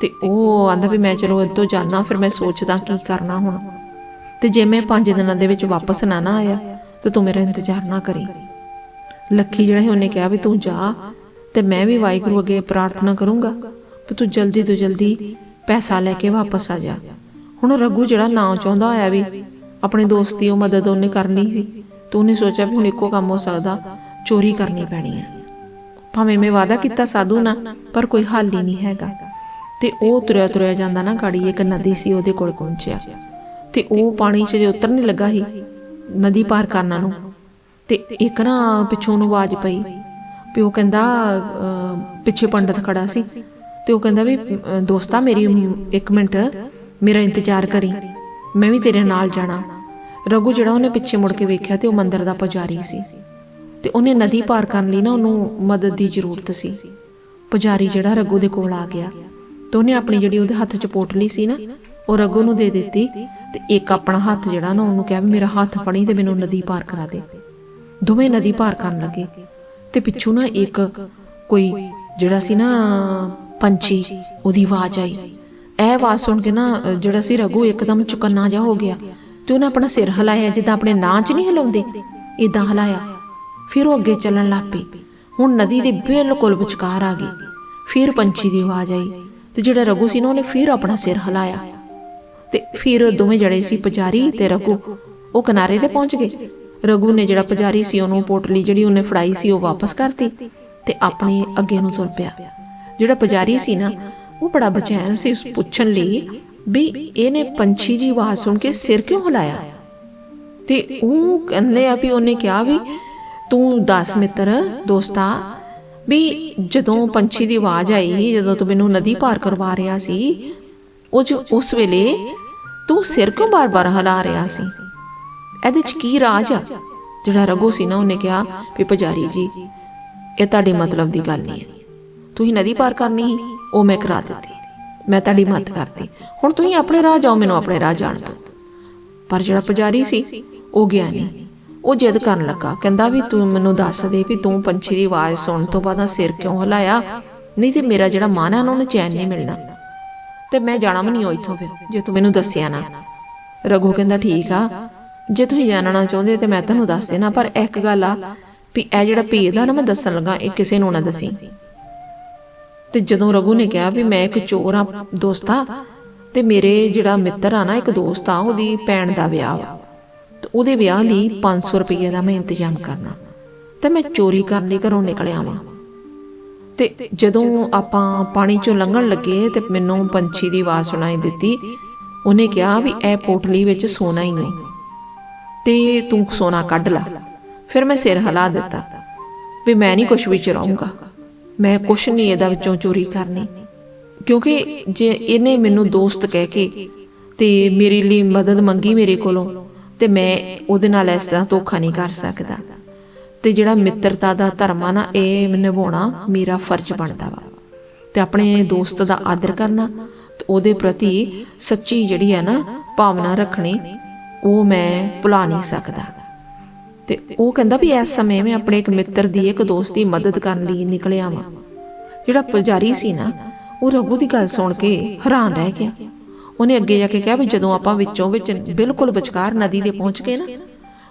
ਤੇ ਉਹ ਆਂਦਾ ਵੀ ਮੈਂ ਚਲੋ ਇੱਥੋਂ ਜਾਣਾ ਫਿਰ ਮੈਂ ਸੋਚਦਾ ਕੀ ਕਰਨਾ ਹੁਣ। ਤੇ ਜੇ ਮੈਂ 5 ਦਿਨਾਂ ਦੇ ਵਿੱਚ ਵਾਪਸ ਨਾ ਨਾ ਆਇਆ, ਤੇ ਤੂੰ ਮੇਰਾ ਇੰਤਜ਼ਾਰ ਨਾ ਕਰੀ। ਲੱਖੀ ਜਿਹੜਾ ਸੀ, ਉਹਨੇ ਕਿਹਾ ਵੀ ਤੂੰ ਜਾ, ਤੇ ਮੈਂ ਵੀ ਵਾਹਿਗੁਰੂ ਅੱਗੇ ਪ੍ਰਾਰਥਨਾ ਕਰੂੰਗਾ ਵੀ ਤੂੰ ਜਲਦੀ ਤੋਂ ਜਲਦੀ ਪੈਸਾ ਲੈ ਕੇ ਵਾਪਸ ਆ ਜਾ। ਹੁਣ ਰਘੂ ਜਿਹੜਾ ਨਾ ਚਾਹੁੰਦਾ ਹੋਇਆ ਵੀ ਆਪਣੇ ਦੋਸਤ ਦੀ ਉਹ ਮਦਦ ਉਹਨੇ ਕਰਨੀ ਸੀ, ਤੂੰ ਉਹਨੇ ਸੋਚਿਆ ਵੀ ਹੁਣ ਇੱਕੋ ਕੰਮ ਹੋ ਸਕਦਾ, ਚੋਰੀ ਕਰਨੀ ਪੈਣੀ ਹੈ ਭਾਵੇਂ ਮੈਂ ਵਾਅਦਾ ਕੀਤਾ ਸਾਧੂ ਨਾਲ, ਪਰ ਕੋਈ ਹੱਲ ਹੀ ਨਹੀਂ ਹੈਗਾ। ਤੇ ਉਹ ਤੁਰਿਆ ਤੁਰਿਆ ਜਾਂਦਾ ਨਾ ਗਾੜੀ, ਇੱਕ ਨਦੀ ਸੀ ਉਹਦੇ ਕੋਲ ਪਹੁੰਚਿਆ। ਤੇ ਉਹ ਪਾਣੀ 'ਚ ਜੇ ਉਤਰਨ ਲੱਗਾ ਸੀ ਨਦੀ ਪਾਰ ਕਰਨ ਨੂੰ ਤੇ ਇੱਕ ਨਾ ਪਿੱਛੋਂ ਨੂੰ ਆਵਾਜ਼ ਪਈ। ਵੀ ਉਹ ਕਹਿੰਦਾ ਪਿੱਛੇ ਪੰਡਤ ਖੜਾ ਸੀ। ਤੇ ਉਹ ਕਹਿੰਦਾ ਵੀ ਅਹ, ਦੋਸਤਾ ਮੇਰੀ ਇੱਕ ਮਿੰਟ ਮੇਰਾ ਇੰਤਜ਼ਾਰ ਕਰੀ। ਮੈਂ ਵੀ ਤੇਰੇ ਨਾਲ ਜਾਣਾ। ਰਘੂ ਜਿਹੜਾ ਉਹਨੇ ਪਿੱਛੇ ਮੁੜ ਕੇ ਵੇਖਿਆ ਤੇ ਉਹ ਮੰਦਰ ਦਾ ਪੁਜਾਰੀ ਸੀ। ਤੇ ਉਹਨੇ ਨਦੀ ਪਾਰ ਕਰਨ ਲਈ ਨਾ ਉਹਨੂੰ ਮਦਦ ਦੀ ਜ਼ਰੂਰਤ ਸੀ। ਪੁਜਾਰੀ ਜਿਹੜਾ ਰਘੂ ਦੇ ਕੋਲ ਆ ਗਿਆ। ਤੇ ਉਹਨੇ ਆਪਣੀ ਜਿਹੜੀ ਉਹਦੇ ਹੱਥ 'ਚ ਪੋਟਲੀ ਸੀ ਨਾ ਉਹ ਰਘੂ ਨੂੰ ਦੇ ਦਿੱਤੀ ਤੇ ਇੱਕ ਆਪਣਾ ਹੱਥ ਜਿਹੜਾ ਨਾ ਉਹਨੂੰ ਕਿਹਾ ਵੀ ਮੇਰਾ ਹੱਥ ਫੜੀ ਤੇ ਮੈਨੂੰ ਨਦੀ ਪਾਰ ਕਰਾ ਦੇ। ਦੋਵੇਂ ਨਦੀ ਪਾਰ ਕਰਨ ਲੱਗੇ ਤੇ ਪਿੱਛੋਂ ਨਾ ਇੱਕ ਕੋਈ ਜਿਹੜਾ ਸੀ ਨਾ ਪੰਛੀ, ਉਹਦੀ ਆਵਾਜ਼ ਆਈ। ਇਹ ਆਵਾਜ਼ ਸੁਣ ਕੇ ਨਾ ਜਿਹੜਾ ਸੀ ਰਘੂ ਇੱਕਦਮ ਚੁਕੰਨਾ ਜਾ ਹੋ ਗਿਆ ਤੇ ਉਹਨੇ ਆਪਣਾ ਸਿਰ ਹਿਲਾਇਆ, ਜਿੱਦਾਂ ਆਪਣੇ ਨਾਂ 'ਚ ਨਹੀਂ ਹਿਲਾਉਂਦੇ ਇਦਾਂ ਹਿਲਾਇਆ। ਫਿਰ ਉਹ ਅੱਗੇ ਚੱਲਣ ਲੱਗ ਪਈ ਹੁਣ ਨਦੀ ਦੇ ਬਿਲਕੁਲ ਵਿਚਕਾਰ ਆ ਗਈ ਫਿਰ ਪੰਛੀ ਦੀ ਆਵਾਜ਼ ਆਈ ਤੇ ਜਿਹੜਾ ਰਘੂ ਸੀ ਨਾ, ਉਹਨੇ ਫਿਰ ਆਪਣਾ ਸਿਰ ਹਿਲਾਇਆ। ਤੇ ਫਿਰ ਦੋਵੇਂ ਜੜੇ ਸੀ ਪੁਜਾਰੀ ਤੇ ਰਘੂ। ਉਹ ਕਿਨਾਰੇ ਤੇ ਪਹੁੰਚ ਗਏ। ਰਘੂ ਨੇ ਜਿਹੜਾ ਪੁਜਾਰੀ ਸੀ, ਉਹਨੂੰ ਪੋਟਲੀ ਜਿਹੜੀ ਉਹਨੇ ਫੜਾਈ ਸੀ, ਉਹ ਵਾਪਸ ਕਰਤੀ ਤੇ ਆਪਣੇ ਅੱਗੇ ਨੂੰ ਤੁਰ ਪਿਆ। ਜਿਹੜਾ ਪੁਜਾਰੀ ਸੀ ਨਾ, ਉਹ ਬੜਾ ਬਚੈਨ ਸੀ, ਉਸ ਪੁੱਛਣ ਲਈ ਵੀ ਇਹਨੇ ਪੰਛੀ ਦੀ ਆਵਾਜ਼ ਸੁਣ ਕੇ ਸਿਰ ਕਿਉਂ ਹਿਲਾਇਆ? ਤੇ ਉਹ ਕਹਿੰਦੇ ਆ ਵੀ ਉਹਨੇ ਕਿਹਾ ਵੀ, ਤੂੰ ਦੱਸ ਮਿੱਤਰ, ਦੋਸਤਾ, ਵੀ ਜਦੋਂ ਪੰਛੀ ਦੀ ਆਵਾਜ਼ ਆਈ, ਜਦੋਂ ਤੂੰ ਮੈਨੂੰ ਨਦੀ ਪਾਰ ਕਰਵਾ ਰਿਹਾ ਸੀ ਉਹ ਉਸ ਵੇਲੇ ਤੂੰ ਸਿਰ ਕਿਉਂ ਬਾਰ-ਬਾਰ ਹਿਲਾ ਰਿਹਾ ਸੀ? ਇਹਦੇ ਚ ਕੀ ਰਾਜ ਆ? ਜਿਹੜਾ ਰਘੂ ਸੀ ਨਾ, ਉਹਨੇ ਕਿਹਾ ਵੀ ਪੁਜਾਰੀ ਜੀ, ਇਹ ਤੁਹਾਡੇ ਮਤਲਬ ਦੀ ਗੱਲ ਨਹੀਂ ਹੈ। ਤੁਸੀਂ ਨਦੀ ਪਾਰ ਕਰਨੀ ਸੀ, ਉਹ ਮੈਂ ਕਰਾ ਦਿੱਤੀ। ਮੈਂ ਤੁਹਾਡੀ ਮਦਦ ਕਰਤੀ। ਹੁਣ ਤੁਸੀਂ ਆਪਣੇ ਰਾਹ ਜਾਓ, ਮੈਨੂੰ ਆਪਣੇ ਰਾਹ ਜਾਣ ਦਿਓ। ਪਰ ਜਿਹੜਾ ਪੁਜਾਰੀ ਸੀ, ਉਹ ਗਿਆ ਨਹੀਂ। ਉਹ ਜਿੱਦ ਕਰਨ ਲੱਗਾ। ਕਹਿੰਦਾ ਵੀ ਤੂੰ ਮੈਨੂੰ ਦੱਸ ਦੇ ਵੀ ਤੂੰ ਪੰਛੀ ਦੀ ਆਵਾਜ਼ ਸੁਣਨ ਤੋਂ ਬਾਅਦ ਸਿਰ ਕਿਉਂ ਹਿਲਾਇਆ? ਨਹੀਂ ਤੇ ਮੇਰਾ ਜਿਹੜਾ ਮਨ ਹੈ ਉਹਨੂੰ ਚੈਨ ਨਹੀਂ ਮਿਲਣਾ। ਤੇ ਮੈਂ ਜਾਣਾ ਵੀ ਨਹੀਂ ਹੋ ਇੱਥੋਂ ਫਿਰ, ਜੇ ਤੂੰ ਮੈਨੂੰ ਦੱਸਿਆ ਨਾ। ਰਘੂ ਕਹਿੰਦਾ, ਠੀਕ ਆ। ਜੇ ਤੁਸੀਂ ਜਾਣਨਾ ਚਾਹੁੰਦੇ ਤੇ ਮੈਂ ਤੁਹਾਨੂੰ ਦੱਸ ਦੇਣਾ, ਪਰ ਇੱਕ ਗੱਲ ਆ ਵੀ ਇਹ ਜਿਹੜਾ ਭੇਦ ਆ ਨਾ ਮੈਂ ਦੱਸਣ ਲੱਗਾ, ਇਹ ਕਿਸੇ ਨੂੰ ਨਾ ਦੱਸੀ। ਤੇ ਜਦੋਂ ਰਘੂ ਨੇ ਕਿਹਾ ਵੀ ਮੈਂ ਇੱਕ ਚੋਰ ਆ, ਦੋਸਤਾ ਤੇ ਮੇਰੇ ਜਿਹੜਾ ਮਿੱਤਰ ਆ ਨਾ, ਇੱਕ ਦੋਸਤ ਆ, ਉਹਦੀ ਭੈਣ ਦਾ ਵਿਆਹ ਵਾ। ਤੇ ਉਹਦੇ ਵਿਆਹ ਲਈ 500 ਰੁਪਏ ਦਾ ਮੈਂ ਇੰਤਜ਼ਾਮ ਕਰਨਾ। ਤੇ ਮੈਂ ਚੋਰੀ ਕਰਨ ਲਈ ਘਰੋਂ ਨਿਕਲਿਆ ਵਾਂ। ਤੇ ਜਦੋਂ ਆਪਾਂ ਪਾਣੀ ਚੋਂ ਲੰਘਣ ਲੱਗੇ ਤੇ ਮੈਨੂੰ ਪੰਛੀ ਦੀ ਆਵਾਜ਼ ਸੁਣਾਈ ਦਿੱਤੀ। ਉਹਨੇ ਕਿਹਾ ਵੀ ਇਹ ਪੋਟਲੀ ਵਿੱਚ ਸੋਨਾ ਹੀ ਨਹੀਂ। ਤੇ ਤੂੰ ਸੋਨਾ ਕੱਢ ਲੈ। ਫਿਰ ਮੈਂ ਸਿਰ ਹਿਲਾ ਦਿੱਤਾ। ਵੀ ਮੈਂ ਨਹੀਂ ਕੁਝ ਵੀ ਚੁਰਾਉਂਗਾ ਮੈਂ ਕੁਝ ਨਹੀਂ ਇਹਦਾ ਵਿੱਚੋਂ ਚੋਰੀ ਕਰਨੀ। ਕਿਉਂਕਿ ਜੇ ਇਹਨੇ ਮੈਨੂੰ ਦੋਸਤ ਕਹਿ ਕੇ ਤੇ ਮੇਰੇ ਲਈ ਮਦਦ ਮੰਗੀ ਮੇਰੇ ਕੋਲੋਂ, ਤੇ ਮੈਂ ਉਹਦੇ ਨਾਲ ਇਸ ਤਰ੍ਹਾਂ ਧੋਖਾ ਨਹੀਂ ਕਰ ਸਕਦਾ। ਤੇ ਜਿਹੜਾ ਮਿੱਤਰਤਾ ਦਾ ਧਰਮ ਆ ਨਾ, ਇਹ ਨਿਭਾਉਣਾ ਮੇਰਾ ਫਰਜ਼ ਬਣਦਾ ਵਾ। ਤੇ ਆਪਣੇ ਦੋਸਤ ਦਾ ਆਦਰ ਕਰਨਾ ਤੇ ਉਹਦੇ ਪ੍ਰਤੀ ਸੱਚੀ ਜਿਹੜੀ ਹੈ ਨਾ ਭਾਵਨਾ ਰੱਖਣੀ, ਉਹ ਮੈਂ ਭੁਲਾ ਨਹੀਂ ਸਕਦਾ। ਤੇ ਉਹ ਕਹਿੰਦਾ ਵੀ ਇਸ ਸਮੇਂ ਮੈਂ ਆਪਣੇ ਇੱਕ ਮਿੱਤਰ ਦੀ ਇੱਕ ਦੋਸਤ ਦੀ ਮਦਦ ਕਰਨ ਲਈ ਨਿਕਲਿਆ ਵਾਂ। ਜਿਹੜਾ ਪੁਜਾਰੀ ਸੀ ਨਾ, ਉਹ ਰਘੂ ਦੀ ਗੱਲ ਸੁਣ ਕੇ ਹੈਰਾਨ ਰਹਿ ਗਿਆ। ਉਹਨੇ ਅੱਗੇ ਜਾ ਕੇ ਕਿਹਾ ਵੀ ਜਦੋਂ ਆਪਾਂ ਵਿੱਚੋਂ ਵਿੱਚ ਬਿਲਕੁਲ ਵਿਚਕਾਰ ਨਦੀ ਦੇ ਪਹੁੰਚ ਗਏ ਨਾ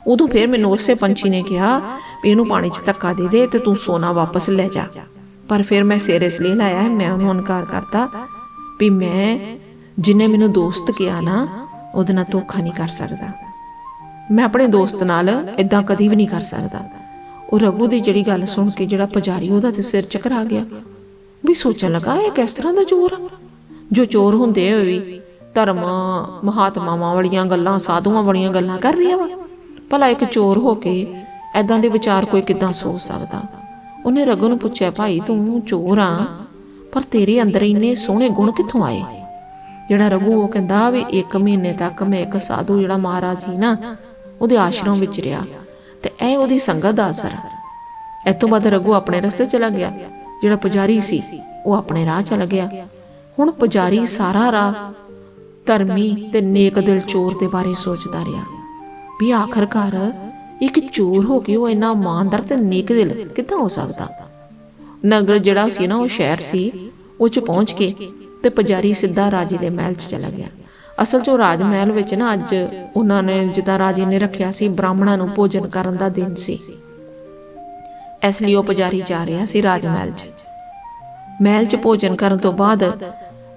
ਉਦੋਂ ਫਿਰ ਮੈਨੂੰ ਉਸੇ ਪੰਛੀ ਨੇ ਕਿਹਾ ਵੀ ਇਹਨੂੰ ਪਾਣੀ 'ਚ ਧੱਕਾ ਦੇ ਦੇ ਤੇ ਤੂੰ ਸੋਨਾ ਵਾਪਸ ਲੈ ਜਾ। ਪਰ ਫਿਰ ਮੈਂ ਸਿਰ ਇਸ ਲਈ ਲਾਇਆ, ਮੈਂ ਉਹਨੂੰ ਇਨਕਾਰ ਕਰਤਾ ਵੀ ਮੈਂ ਜਿਨੇ ਮੈਨੂੰ ਦੋਸਤ ਕਿਹਾ ਨਾ, ਉਹਦੇ ਨਾਲ ਧੋਖਾ ਨਹੀਂ ਕਰ ਸਕਦਾ। ਮੈਂ ਆਪਣੇ ਦੋਸਤ ਨਾਲ ਇਦਾਂ ਕਦੀ ਵੀ ਨਹੀਂ ਕਰ ਸਕਦਾ। ਉਹ ਰਘੂ ਦੀ ਜਿਹੜੀ ਗੱਲ ਸੁਣ ਕੇ ਜਿਹੜਾ ਪੁਜਾਰੀ ਉਹਦਾ ਤੇ ਸਿਰ ਚੱਕਰ ਆ ਗਿਆ ਵੀ ਸੋਚਣ ਲੱਗਾ, ਇਹ ਕਿਸ ਤਰ੍ਹਾਂ ਦਾ ਚੋਰ ਆ? ਜੋ ਚੋਰ ਹੁੰਦੇ ਹੋਏ ਵੀ ਧਰਮ ਮਹਾਤਮਾਵਾਂ ਵਾਲੀਆਂ ਗੱਲਾਂ, ਸਾਧੂਆਂ ਵਾਲੀਆਂ ਗੱਲਾਂ ਕਰ ਰਿਹਾ ਵਾ। ਭਲਾ ਇੱਕ ਚੋਰ ਹੋ ਕੇ ਐਦਾਂ ਦੇ ਵਿਚਾਰ ਕੋਈ ਕਿਦਾਂ ਸੋਚ ਸਕਦਾ? ਉਹਨੇ ਰਘੂ ਨੂੰ ਪੁੱਛਿਆ, ਭਾਈ, ਤੂੰ ਚੋਰ ਆ, ਪਰ ਤੇਰੇ ਅੰਦਰ ਇੰਨੇ ਸੋਹਣੇ ਗੁਣ ਕਿੱਥੋਂ ਆਏ? ਜਿਹੜਾ ਰਘੂ ਉਹ ਕਹਿੰਦਾ ਵੀ ਇੱਕ ਮਹੀਨੇ ਤੱਕ ਮੈਂ ਇੱਕ ਸਾਧੂ ਜਿਹੜਾ ਮਹਾਰਾਜ ਸੀ ਨਾ, ਉਹਦੇ ਆਸ਼ਰਮ ਵਿੱਚ ਰਿਹਾ ਤੇ ਇਹ ਉਹਦੀ ਸੰਗਤ ਦਾ ਅਸਰ ਹੈ ਤੋਂ ਬਾਅਦ ਰਘੂ ਆਪਣੇ ਰਸਤੇ ਚਲਾ ਗਿਆ। ਜਿਹੜਾ ਪੁਜਾਰੀ ਸੀ, ਉਹ ਆਪਣੇ ਰਾਹ ਚਲਾ ਗਿਆ। ਹੁਣ ਪੁਜਾਰੀ ਸਾਰਾ ਰਾਹ ਧਰਮੀ ਤੇ ਨੇਕ ਦਿਲ ਚੋਰ ਦੇ ਬਾਰੇ ਸੋਚਦਾ ਰਿਹਾ। ਵੀ ਆਖਰਕਾਰ ਇੱਕ ਚੋਰ ਹੋ ਕੇ ਉਹ ਇੰਨਾ ਇਮਾਨਦਾਰ ਤੇ ਨੇਕ ਦਿਲ ਕਿੱਦਾਂ ਹੋ ਸਕਦਾ? ਨਗਰ ਜਿਹੜਾ ਸੀ ਨਾ, ਉਹ ਸ਼ਹਿਰ ਸੀ, ਉਹ ਚ ਪਹੁੰਚ ਕੇ ਤੇ ਪੁਜਾਰੀ ਸਿੱਧਾ ਰਾਜੇ ਦੇ ਮਹਿਲ 'ਚ ਚਲਾ ਗਿਆ। ਅਸਲ 'ਚ ਰਾਜ ਮਹਿਲ ਵਿੱਚ ਨਾ ਅੱਜ ਉਹਨਾਂ ਨੇ ਜਿੱਦਾਂ ਰਾਜੇ ਨੇ ਰੱਖਿਆ ਸੀ, ਬ੍ਰਾਹਮਣਾਂ ਨੂੰ ਭੋਜਨ ਕਰਨ ਦਾ ਦਿਨ ਸੀ। ਇਸ ਲਈ ਉਹ ਪੁਜਾਰੀ ਜਾ ਰਿਹਾ ਸੀ ਰਾਜ ਮਹਿਲ 'ਚ। ਮਹਿਲ 'ਚ ਭੋਜਨ ਕਰਨ ਤੋਂ ਬਾਅਦ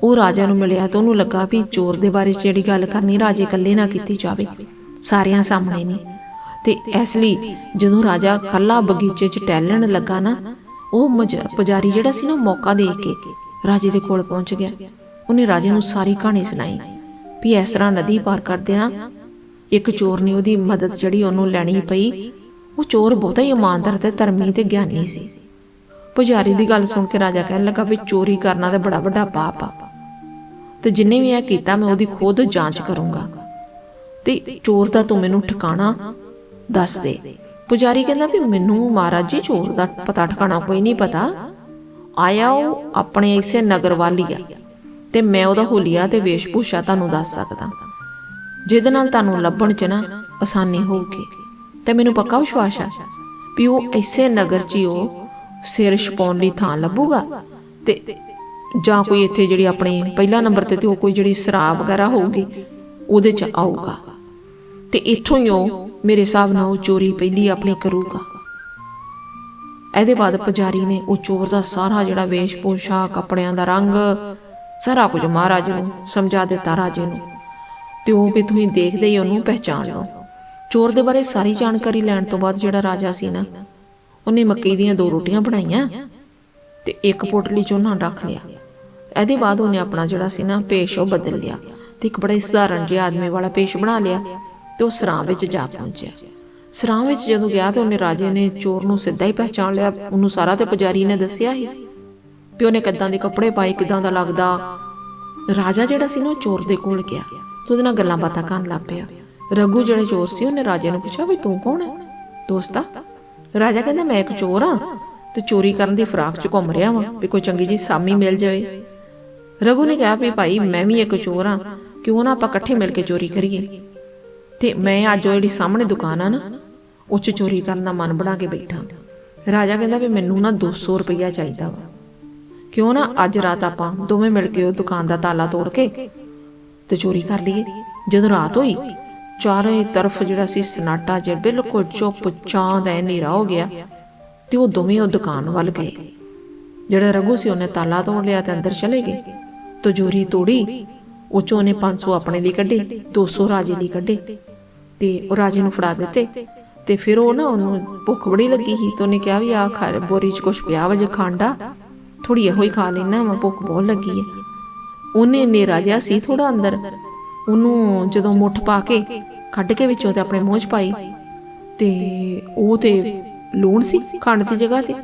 ਉਹ ਰਾਜਾ ਨੂੰ ਮਿਲਿਆ ਤਾਂ ਉਹਨੂੰ ਲੱਗਾ ਵੀ ਚੋਰ ਦੇ ਬਾਰੇ ਜਿਹੜੀ ਗੱਲ ਕਰਨੀ ਰਾਜੇ ਇਕੱਲੇ ਨਾ ਕੀਤੀ ਜਾਵੇ। ਸਾਰਿਆਂ ਸਾਹਮਣੇ ਨਹੀਂ ਤੇ ਇਸ ਲਈ ਜਦੋਂ ਰਾਜਾ ਕੱਲਾ ਬਗੀਚੇ 'ਚ ਟਹਿਲਣ ਲੱਗਾ ਨਾ ਉਹ ਪੁਜਾਰੀ ਜਿਹੜਾ ਸੀ ਨਾ ਮੌਕਾ ਦੇ ਕੇ ਰਾਜੇ ਦੇ ਕੋਲ ਪਹੁੰਚ ਗਿਆ। ਉਹਨੇ ਰਾਜੇ ਨੂੰ ਸਾਰੀ ਕਹਾਣੀ ਸੁਣਾਈ। ਵੀ ਇਸ ਤਰ੍ਹਾਂ ਨਦੀ ਪਾਰ ਕਰਦਿਆਂ ਇੱਕ ਚੋਰ ਨੇ ਉਹਦੀ ਮਦਦ ਜਿਹੜੀ ਉਹਨੂੰ ਲੈਣੀ ਪਈ ਉਹ ਚੋਰ ਬਹੁਤਾ ਹੀ ਇਮਾਨਦਾਰ ਤੇ ਧਰਮੀ ਤੇ ਗਿਆਨੀ ਸੀ। ਪੁਜਾਰੀ ਦੀ ਗੱਲ ਸੁਣ ਕੇ ਰਾਜਾ ਕਹਿਣ ਲੱਗਾ ਵੀ ਚੋਰੀ ਕਰਨਾ ਤੇ ਬੜਾ ਵੱਡਾ ਪਾਪ ਆ। ਤੇ ਜਿੰਨੇ ਵੀ ਇਹ ਕੀਤਾ ਮੈਂ ਉਹਦੀ ਖੁਦ ਜਾਂਚ ਕਰੂੰਗਾ। ਤੇ ਚੋਰ ਦਾ ਤੂੰ ਮੈਨੂੰ ਠਿਕਾਣਾ ਦੱਸ ਦੇ। ਪੁਜਾਰੀ ਕਹਿੰਦਾ ਵੀ ਮੈਨੂੰ ਮਹਾਰਾਜ ਜੀ, ਚੋਰ ਦਾ ਪਤਾ ਠਿਕਾਣਾ ਕੋਈ ਨਹੀਂ ਪਤਾ। ਆਇਆ ਉਹ ਆਪਣੇ ਇਸੇ ਨਗਰ ਵਾਲੀ ਆ ਤੇ ਮੈਂ ਉਹਦਾ ਹੁਲੀਆ ਤੇ ਵੇਸ਼ਭੂਸ਼ਾ ਤੁਹਾਨੂੰ ਦੱਸ ਸਕਦਾ। ਜਿਹਦੇ ਨਾਲ ਤੁਹਾਨੂੰ ਲੱਭਣ 'ਚ ਨਾ ਆਸਾਨੀ ਹੋਊਗੀ। ਤੇ ਮੈਨੂੰ ਪੱਕਾ ਵਿਸ਼ਵਾਸ ਆ ਵੀ ਉਹ ਇਸੇ ਨਗਰ 'ਚ ਹੀ ਉਹ ਸਿਰ ਛਪਾਉਣ ਲਈ ਥਾਂ ਲੱਭੂਗਾ ਤੇ ਜਾਂ ਕੋਈ ਇੱਥੇ ਜਿਹੜੀ ਆਪਣੀ ਪਹਿਲਾ ਨੰਬਰ ਤੇ ਤੇ ਉਹ ਕੋਈ ਜਿਹੜੀ ਸ਼ਰਾਬ ਵਗੈਰਾ ਹੋਊਗੀ, ਉਹਦੇ 'ਚ ਆਊਗਾ। ਤੇ ਇੱਥੋਂ ਹੀ ਉਹ ਮੇਰੇ ਹਿਸਾਬ ਨਾਲ ਉਹ ਚੋਰੀ ਪਹਿਲੀ ਆਪਣੀ ਕਰੂਗਾ। ਇਹਦੇ ਬਾਅਦ ਪੁਜਾਰੀ ਨੇ ਉਹ ਚੋਰ ਦਾ ਸਾਰਾ ਜਿਹੜਾ ਵੇਸ਼ ਪੋਸ਼ਾਕ ਕੱਪੜਿਆਂ ਦਾ ਰੰਗ, ਸਾਰਾ ਕੁਝ ਮਹਾਰਾਜ ਨੂੰ ਸਮਝਾ ਦਿੱਤਾ ਰਾਜੇ ਨੂੰ। ਤੇ ਉਹ ਵੀ ਤੁਸੀਂ ਦੇਖਦੇ ਹੀ ਉਹਨੂੰ ਪਹਿਚਾਣ ਲਓ। ਚੋਰ ਦੇ ਬਾਰੇ ਸਾਰੀ ਜਾਣਕਾਰੀ ਲੈਣ ਤੋਂ ਬਾਅਦ ਜਿਹੜਾ ਰਾਜਾ ਸੀ ਨਾ, ਉਹਨੇ ਮੱਕੀ ਦੀਆਂ ਦੋ ਰੋਟੀਆਂ ਬਣਾਈਆਂ ਤੇ ਇੱਕ ਪੋਟਲੀ ਚ ਉਹਨਾਂ ਰੱਖ ਲਿਆ। ਇਹਦੇ ਬਾਅਦ ਉਹਨੇ ਆਪਣਾ ਜਿਹੜਾ ਸੀ ਨਾ ਪੇਸ਼ ਉਹ ਬਦਲ ਲਿਆ ਤੇ ਇੱਕ ਬੜਾ ਸਧਾਰਨ ਜਿਹਾ ਆਦਮੀ ਵਾਲਾ ਪੇਸ਼ ਬਣਾ ਲਿਆ। ਤੇ ਉਹ ਸਰਾਂ ਵਿੱਚ ਜਾ ਪਹੁੰਚਿਆ। ਸਰਾਂ ਵਿੱਚ ਜਦੋਂ ਗਿਆ ਤੇ ਉਹਨੇ ਰਾਜੇ ਨੇ ਚੋਰ ਨੂੰ ਸਿੱਧਾ ਹੀ ਪਹਿਚਾਣ ਲਿਆ। ਉਹਨੂੰ ਸਾਰਾ ਤੇ ਪੁਜਾਰੀ ਨੇ ਦੱਸਿਆ ਹੀ। ਵੀ ਉਹਨੇ ਕਿੱਦਾਂ ਦੇ ਕੱਪੜੇ ਪਾਏ, ਕਿੱਦਾਂ ਦਾ ਲੱਗਦਾ। ਰਾਜਾ ਜਿਹੜਾ ਸੀ ਨਾ, ਉਹ ਚੋਰ ਦੇ ਕੋਲ ਗਿਆ। ਤੇ ਉਹਦੇ ਨਾਲ ਗੱਲਾਂ ਬਾਤਾਂ ਕਰਨ ਲੱਗ ਪਿਆ। ਰਘੂ ਜਿਹੜੇ ਚੋਰ ਸੀ, ਉਹਨੇ ਰਾਜੇ ਨੂੰ ਪੁੱਛਿਆ, ਵੀ ਤੂੰ ਕੌਣ ਹੈ? ਦੋਸਤਾ ਰਾਜਾ ਕਹਿੰਦਾ, ਮੈਂ ਇੱਕ ਚੋਰ ਹਾਂ ਤੇ ਚੋਰੀ ਕਰਨ ਦੀ ਫਰਾਕ 'ਚ ਘੁੰਮ ਰਿਹਾ ਵਾਂ ਵੀ ਕੋਈ ਚੰਗੀ ਜੀ ਸਾਮੀ ਮਿਲ ਜਾਵੇ। ਰਘੂ ਨੇ ਕਿਹਾ ਵੀ, ਭਾਈ, ਮੈਂ ਵੀ ਇੱਕ ਚੋਰ ਹਾਂ। ਕਿਉਂ ਨਾ ਆਪਾਂ ਇਕੱਠੇ ਮਿਲ ਕੇ ਚੋਰੀ ਕਰੀਏ? ਤੇ ਮੈਂ ਅੱਜ ਉਹ ਜਿਹੜੀ ਸਾਹਮਣੇ ਦੁਕਾਨ ਆ ਨਾ, ਉਹ 'ਚ ਚੋਰੀ ਕਰਨ ਦਾ ਮਨ ਬਣਾ ਕੇ ਬੈਠਾ। ਰਾਜਾ ਕਹਿੰਦਾ ਵੀ ਮੈਨੂੰ ਨਾ 200 ਰੁਪਈਆ ਚਾਹੀਦਾ ਵਾ। ਕਿਉਂ ਨਾ ਅੱਜ ਰਾਤ ਆਪਾਂ ਦੋਵੇਂ ਮਿਲ ਕੇ ਉਹ ਦੁਕਾਨ ਦਾ ਤਾਲਾ ਤੋੜ ਕੇ ਤੇ ਚੋਰੀ ਕਰ ਲਈਏ। ਜਦੋਂ ਰਾਤ ਹੋਈ, ਚਾਰੇ ਤਰਫ ਜਿਹੜਾ ਸੀ ਸਨਾਟਾ ਜਿਹਾ ਬਿਲਕੁਲ ਚੁੱਪ ਚਾਂਦ ਐ, ਹਨੇਰਾ ਹੋ ਗਿਆ ਤੇ ਉਹ ਦੋਵੇਂ ਉਹ ਦੁਕਾਨ ਵੱਲ ਗਏ। ਜਿਹੜਾ ਰਘੂ ਸੀ ਉਹਨੇ ਤਾਲਾ ਤੋੜ ਲਿਆ ਤੇ ਅੰਦਰ ਚਲੇ ਗਏ। ਤਜੋਰੀ ਤੋੜੀ, ਉਹ ਚੋਂ ਉਹਨੇ 500 ਆਪਣੇ ਲਈ ਕੱਢੇ 200 ਰਾਜੇ ਲਈ ਕੱਢੇ। ਤੇ ਉਹ ਰਾਜੇ ਨੂੰ ਫੜਾ ਦਿੱਤੇ। ਤੇ ਫਿਰ ਉਹ ਨਾ ਉਹਨੂੰ ਭੁੱਖ ਬੜੀ ਲੱਗੀ ਸੀ ਤੇ ਉਹਨੇ ਕਿਹਾ ਵੀ ਆ ਖਾ ਬੋਰੀ 'ਚ ਕੁਛ ਪਿਆ ਵਜ ਖਾਂਡਾ ਥੋੜੀ ਇਹੋ ਹੀ ਖਾ ਲੈਣਾ ਮੈਂ ਭੁੱਖ ਬਹੁਤ ਲੱਗੀ ਹੈ ਉਹਨੇ ਨੇਰਾ ਜਿਹਾ ਸੀ ਥੋੜਾ ਅੰਦਰ। ਉਹਨੂੰ ਜਦੋਂ ਮੁੱਠ ਪਾ ਕੇ ਕੱਢ ਕੇ ਵਿੱਚੋਂ ਤੇ ਆਪਣੇ ਮੂੰਹ 'ਚ ਪਾਈ। ਤੇ ਉਹ ਤੇ ਲੂਣ ਸੀ ਖੰਡ ਦੀ ਜਗ੍ਹਾ ਤੇ।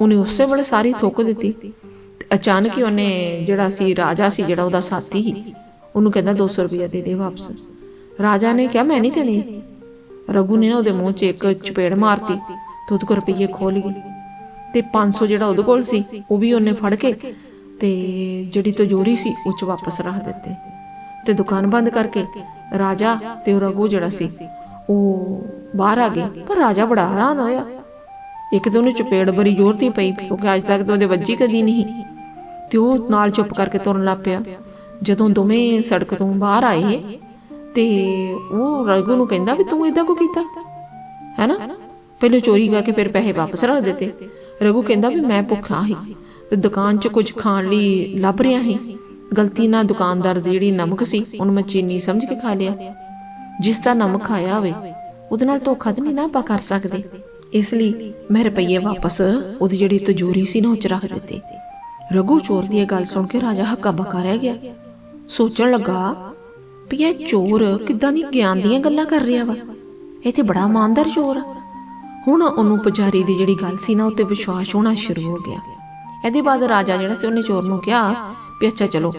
ਉਹਨੇ ਉਸੇ ਵੇਲੇ ਸਾਰੀ ਥੁੱਕ ਦਿੱਤੀ। ਤੇ ਅਚਾਨਕ ਹੀ ਉਹਨੇ ਜਿਹੜਾ ਸੀ ਰਾਜਾ ਸੀ ਜਿਹੜਾ ਉਹਦਾ ਸਾਥੀ ਸੀ, ਉਹਨੂੰ ਕਹਿੰਦਾ 200 ਰੁਪਏ ਦੇ ਦੇ ਵਾਪਸ। ਰਾਜਾ ਨੇ ਕਿਹਾ, ਮੈਂ ਨਹੀਂ ਦੇਣੇ। ਰਘੂ ਨੇ ਨਾ ਉਹਦੇ ਮੂੰਹ 'ਚ ਇੱਕ ਚਪੇੜ ਮਾਰਤੀ ਤੇ ਉਹਦੇ ਕੋਲ ਰੁਪਈਏ ਖੋਲ ਗਏ ਤੇ 500 ਜਿਹੜਾ ਉਹਦੇ ਕੋਲ ਸੀ, ਉਹ ਵੀ ਉਹਨੇ ਫੜ ਕੇ ਤੇ ਜਿਹੜੀ ਤਜੋਰੀ ਸੀ, ਉਹ 'ਚ ਵਾਪਸ ਰੱਖ ਦਿੱਤੇ ਤੇ ਦੁਕਾਨ ਬੰਦ ਕਰਕੇ ਰਾਜਾ ਤੇ ਉਹ ਰਘੂ ਜਿਹੜਾ ਸੀ, ਉਹ ਬਾਹਰ ਆ ਗਏ। ਪਰ ਰਾਜਾ ਬੜਾ ਹੈਰਾਨ ਹੋਇਆ। ਇੱਕ ਤਾਂ ਉਹਨੂੰ ਚਪੇੜ ਬੜੀ ਜ਼ੋਰ ਦੀ ਪਈ ਕਿਉਂਕਿ ਅੱਜ ਤੱਕ ਤਾਂ ਉਹਦੇ ਵੱਜੀ ਕਦੀ ਨਹੀਂ। ਤੇ ਉਹ ਨਾਲ ਚੁੱਪ ਕਰਕੇ ਤੁਰਨ ਲੱਗ ਪਿਆ। ਜਦੋਂ ਦੋਵੇਂ ਸੜਕ ਤੋਂ ਬਾਹਰ ਆਏ ਤੇ ਉਹ ਰਘੂ ਨੂੰ ਕਹਿੰਦਾ ਵੀ ਤੂੰ ਇਦਾਂ ਕੋ ਕੀਤਾ? ਹੈਨਾ? ਪਹਿਲੇ ਚੋਰੀ ਕਰਕੇ ਫਿਰ ਪੈਸੇ ਵਾਪਸ ਰੱਖ ਦਿੱਤੇ। ਰਘੂ ਕਹਿੰਦਾ ਵੀ ਮੈਂ ਭੁੱਖਾ ਸੀ ਤੇ ਦੁਕਾਨ 'ਚ ਕੁਝ ਖਾਣ ਲਈ ਲੱਭ ਰਿਹਾ ਸੀ। ਗਲਤੀ ਨਾਲ ਦੁਕਾਨਦਾਰ ਦੀ ਜਿਹੜੀ ਨਮਕ ਸੀ, ਉਹਨੂੰ ਮੈਂ ਚੀਨੀ ਸਮਝ ਕੇ ਖਾ ਲਿਆ। ਜਿਸ ਦਾ ਨਮਕ ਖਾਇਆ ਹੋਵੇ, ਉਹਦੇ ਨਾਲ ਧੋਖਾ ਤਾਂ ਨਹੀਂ ਨਾ ਆਪਾਂ ਕਰ ਸਕਦੇ। ਇਸ ਲਈ ਮੈਂ ਰੁਪਈਏ ਵਾਪਸ ਉਹਦੀ ਜਿਹੜੀ ਤਜੋਰੀ ਸੀ ਨਾ, ਉਹ ਚ ਰੱਖ ਦਿੱਤੇ। ਰਘੂ ਚੋਰ ਦੀ ਇਹ ਗੱਲ ਸੁਣ ਕੇ ਰਾਜਾ ਹੱਕਾ ਬੱਕਾ ਰਹਿ ਗਿਆ। ਸੋਚਣ ਲੱਗਾ ਵੀ ਇਹ ਚੋਰ ਕਿੱਦਾਂ ਦੀ ਗਿਆਨ ਦੀਆਂ ਗੱਲਾਂ ਕਰ ਰਿਹਾ ਵਾ? ਇਹ ਤੇ ਬੜਾ ਇਮਾਨਦਾਰ ਚੋਰ ਆ। ਹੁਣ ਉਹਨੂੰ ਪੁਜਾਰੀ ਦੀ ਜਿਹੜੀ ਗੱਲ ਸੀ ਨਾ, ਉੱਤੇ ਵਿਸ਼ਵਾਸ ਹੋਣਾ ਸ਼ੁਰੂ ਹੋ ਗਿਆ। ਇਹਦੇ ਬਾਅਦ ਰਾਜਾ ਜਿਹੜਾ ਸੀ, ਉਹਨੇ ਚੋਰ ਨੂੰ ਕਿਹਾ ਵੀ ਅੱਛਾ, ਚਲੋ।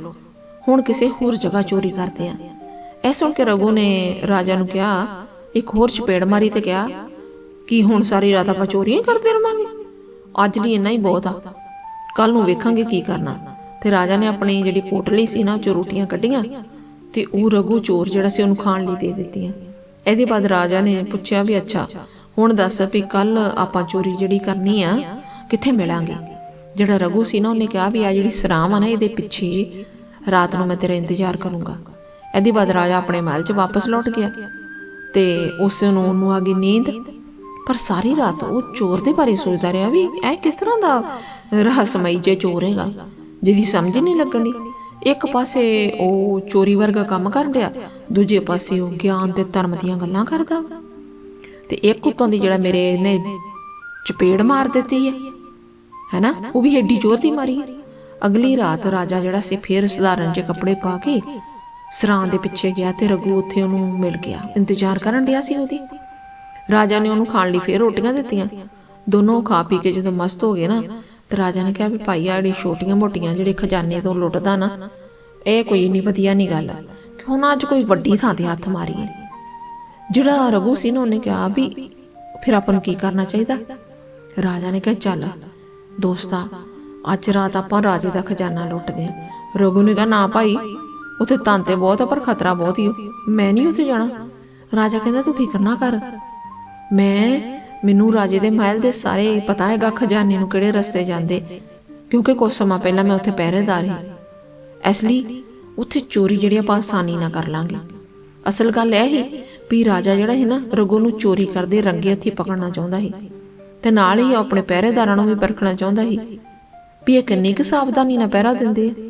ਹੁਣ ਕਿਸੇ ਹੋਰ ਜਗ੍ਹਾ ਚੋਰੀ ਕਰਦੇ ਆ। ਇਹ ਸੁਣ ਕੇ ਰਘੂ ਨੇ ਰਾਜਾ ਨੂੰ ਕਿਹਾ, ਇੱਕ ਹੋਰ ਚਪੇੜ ਮਾਰੀ ਤੇ ਕਿਹਾ, ਕਿ ਹੁਣ ਸਾਰੀ ਰਾਤ ਆਪਾਂ ਚੋਰੀਆਂ ਕਰਦੇ ਰਵਾਂਗੇ? ਅੱਜ ਲਈ ਇੰਨਾ ਹੀ ਬਹੁਤ ਆ। ਕੱਲ ਨੂੰ ਵੇਖਾਂਗੇ ਕੀ ਕਰਨਾ। ਤੇ ਰਾਜਾ ਨੇ ਆਪਣੀ ਜਿਹੜੀ ਪੋਟਲੀ ਸੀ ਨਾ, ਉਹ ਚੋਂ ਰੋਟੀਆਂ ਕੱਢੀਆਂ। ਤੇ ਉਹ ਰਘੂ ਚੋਰ ਜਿਹੜਾ ਸੀ ਉਹਨੂੰ ਖਾਣ ਲਈ ਦੇ ਦਿੱਤੀਆਂ ਇਹਦੇ ਬਾਅਦ ਰਾਜਾ ਨੇ ਪੁੱਛਿਆ ਵੀ ਅੱਛਾ, ਹੁਣ ਦੱਸ ਵੀ ਕੱਲ ਆਪਾਂ ਚੋਰੀ ਜਿਹੜੀ ਕਰਨੀ ਆ, ਕਿੱਥੇ ਮਿਲਾਂਗੇ? ਜਿਹੜਾ ਰਘੂ ਸੀ ਨਾ, ਉਹਨੇ ਕਿਹਾ ਵੀ ਆ ਜਿਹੜੀ ਸਰਾਮ ਆ ਨਾ, ਇਹਦੇ ਪਿੱਛੇ ਰਾਤ ਨੂੰ ਮੈਂ ਤੇਰਾ ਇੰਤਜ਼ਾਰ ਕਰੂੰਗਾ। ਇਹਦੇ ਬਾਅਦ ਰਾਜਾ ਆਪਣੇ ਮਹਿਲ 'ਚ ਵਾਪਸ ਲੌਟ ਗਿਆ ਤੇ ਉਸ ਨੂੰ ਉਹਨੂੰ ਆ ਗਈ ਨੀਂਦ। ਪਰ ਸਾਰੀ ਰਾਤ ਉਹ ਚੋਰ ਦੇ ਬਾਰੇ ਸੋਚਦਾ ਰਿਹਾ ਵੀ ਇਹ ਕਿਸ ਤਰ੍ਹਾਂ ਦਾ ਰਹੱਸਮਈ ਜੇ ਚੋਰ ਹੈਗਾ, ਜਿਹਦੀ ਸਮਝ ਨਹੀਂ ਲੱਗਣੀ ਇੱਕ ਪਾਸੇ ਉਹ ਚੋਰੀ ਵਰਗਾ ਕੰਮ ਕਰਨ ਰਿਹਾ ਦੂਜੇ ਪਾਸੇ ਉਹ ਗਿਆਨ ਤੇ ਧਰਮ ਦੀਆਂ ਗੱਲਾਂ ਕਰਦਾ। ਵਾ। ਤੇ ਇੱਕ ਉੱਤੋਂ ਦੀ ਜਿਹੜਾ ਮੇਰੇ ਨੇ ਚਪੇੜ ਮਾਰ ਦਿੱਤੀ ਹੈ, ਹੈਨਾ? ਉਹ ਵੀ ਏਡੀ ਜ਼ੋਰ ਦੀ ਮਾਰੀ ਅਗਲੀ ਰਾਤ ਰਾਜਾ ਜਿਹੜਾ ਸੀ, ਫੇਰ ਸਧਾਰਨ ਜਿਹੇ ਕੱਪੜੇ ਪਾ ਕੇ ਸਰਾਂ ਦੇ ਪਿੱਛੇ ਗਿਆ ਤੇ ਰਘੂ ਉੱਥੇ ਉਹਨੂੰ ਮਿਲ ਗਿਆ। ਇੰਤਜ਼ਾਰ ਕਰਨ ਡਿਆ ਸੀ ਉਹਦੀ। ਰਾਜਾ ਨੇ ਉਹਨੂੰ ਖਾਣ ਲਈ ਫੇਰ ਰੋਟੀਆਂ ਦਿੱਤੀਆਂ। ਦੋਨੋਂ ਖਾ ਪੀ ਕੇ ਜਦੋਂ ਮਸਤ ਹੋ ਗਏ ਨਾ ਤੇ ਰਾਜਾ ਨੇ ਕਿਹਾ ਵੀ ਭਾਈ ਆ ਜਿਹੜੀ ਛੋਟੀਆਂ ਮੋਟੀਆਂ ਜਿਹੜੇ ਖਜ਼ਾਨੇ ਤੋਂ ਲੁੱਟਦਾ ਨਾ, ਇਹ ਕੋਈ ਨਹੀਂ ਵਧੀਆ ਨਹੀਂ ਗੱਲ। ਕਿਉਂ ਨਾ ਅੱਜ ਕੋਈ ਵੱਡੀ ਥਾਂ ਤੇ ਹੱਥ ਮਾਰੀਏ। ਜਿਹੜਾ ਰਘੂ ਸੀ ਨਾ, ਉਹਨੇ ਕਿਹਾ ਵੀ ਫਿਰ ਆਪਾਂ ਨੂੰ ਕੀ ਕਰਨਾ ਚਾਹੀਦਾ? ਰਾਜਾ ਨੇ ਕਿਹਾ, ਚੱਲ ਦੋਸਤਾ, ਅੱਜ ਰਾਤ ਆਪਾਂ ਰਾਜੇ ਦਾ ਖਜ਼ਾਨਾ ਲੁੱਟਦੇ ਹਾਂ। ਰਘੂ ਨੇ ਕਿਹਾ, ਨਾ ਭਾਈ, ਉੱਥੇ ਤਾਂਤੇ ਬਹੁਤ ਆ, ਪਰ ਖਤਰਾ ਬਹੁਤ ਹੀ ਮੈਂ ਨਹੀਂ ਉੱਥੇ ਜਾਣਾ। ਰਾਜਾ ਕਹਿੰਦਾ, ਤੂੰ ਫਿਕਰ ਨਾ ਕਰ। ਮੈਂ ਮੈਨੂੰ ਰਾਜੇ ਦੇ ਮਹਿਲ ਦੇ ਸਾਰੇ ਪਤਾ ਹੈਗਾ ਖਜ਼ਾਨੇ ਨੂੰ ਕਿਹੜੇ ਰਸਤੇ ਜਾਂਦੇ, ਕਿਉਂਕਿ ਕੁਝ ਸਮਾਂ ਪਹਿਲਾਂ ਮੈਂ ਉੱਥੇ ਪਹਿਰੇਦਾਰ ਸੀ। ਇਸ ਲਈ ਉੱਥੇ ਚੋਰੀ ਜਿਹੜੀ ਆਪਾਂ ਆਸਾਨੀ ਨਾਲ ਕਰ ਲਾਂਗੇ। ਅਸਲ ਗੱਲ ਇਹ ਹੀ ਵੀ ਰਾਜਾ ਜਿਹੜਾ ਹੈ ਨਾ ਰਘੂ ਨੂੰ ਚੋਰੀ ਕਰਦੇ ਰੰਗੇ ਹੱਥੀ ਪਕੜਨਾ ਚਾਹੁੰਦਾ ਸੀ ਤੇ ਨਾਲ ਹੀ ਉਹ ਆਪਣੇ ਪਹਿਰੇਦਾਰਾਂ ਨੂੰ ਵੀ ਪਰਖਣਾ ਚਾਹੁੰਦਾ ਸੀ ਵੀ ਇਹ ਕਿੰਨੀ ਕੁ ਸਾਵਧਾਨੀ ਨਾਲ ਪਹਿਰਾ ਦਿੰਦੇ ਆ।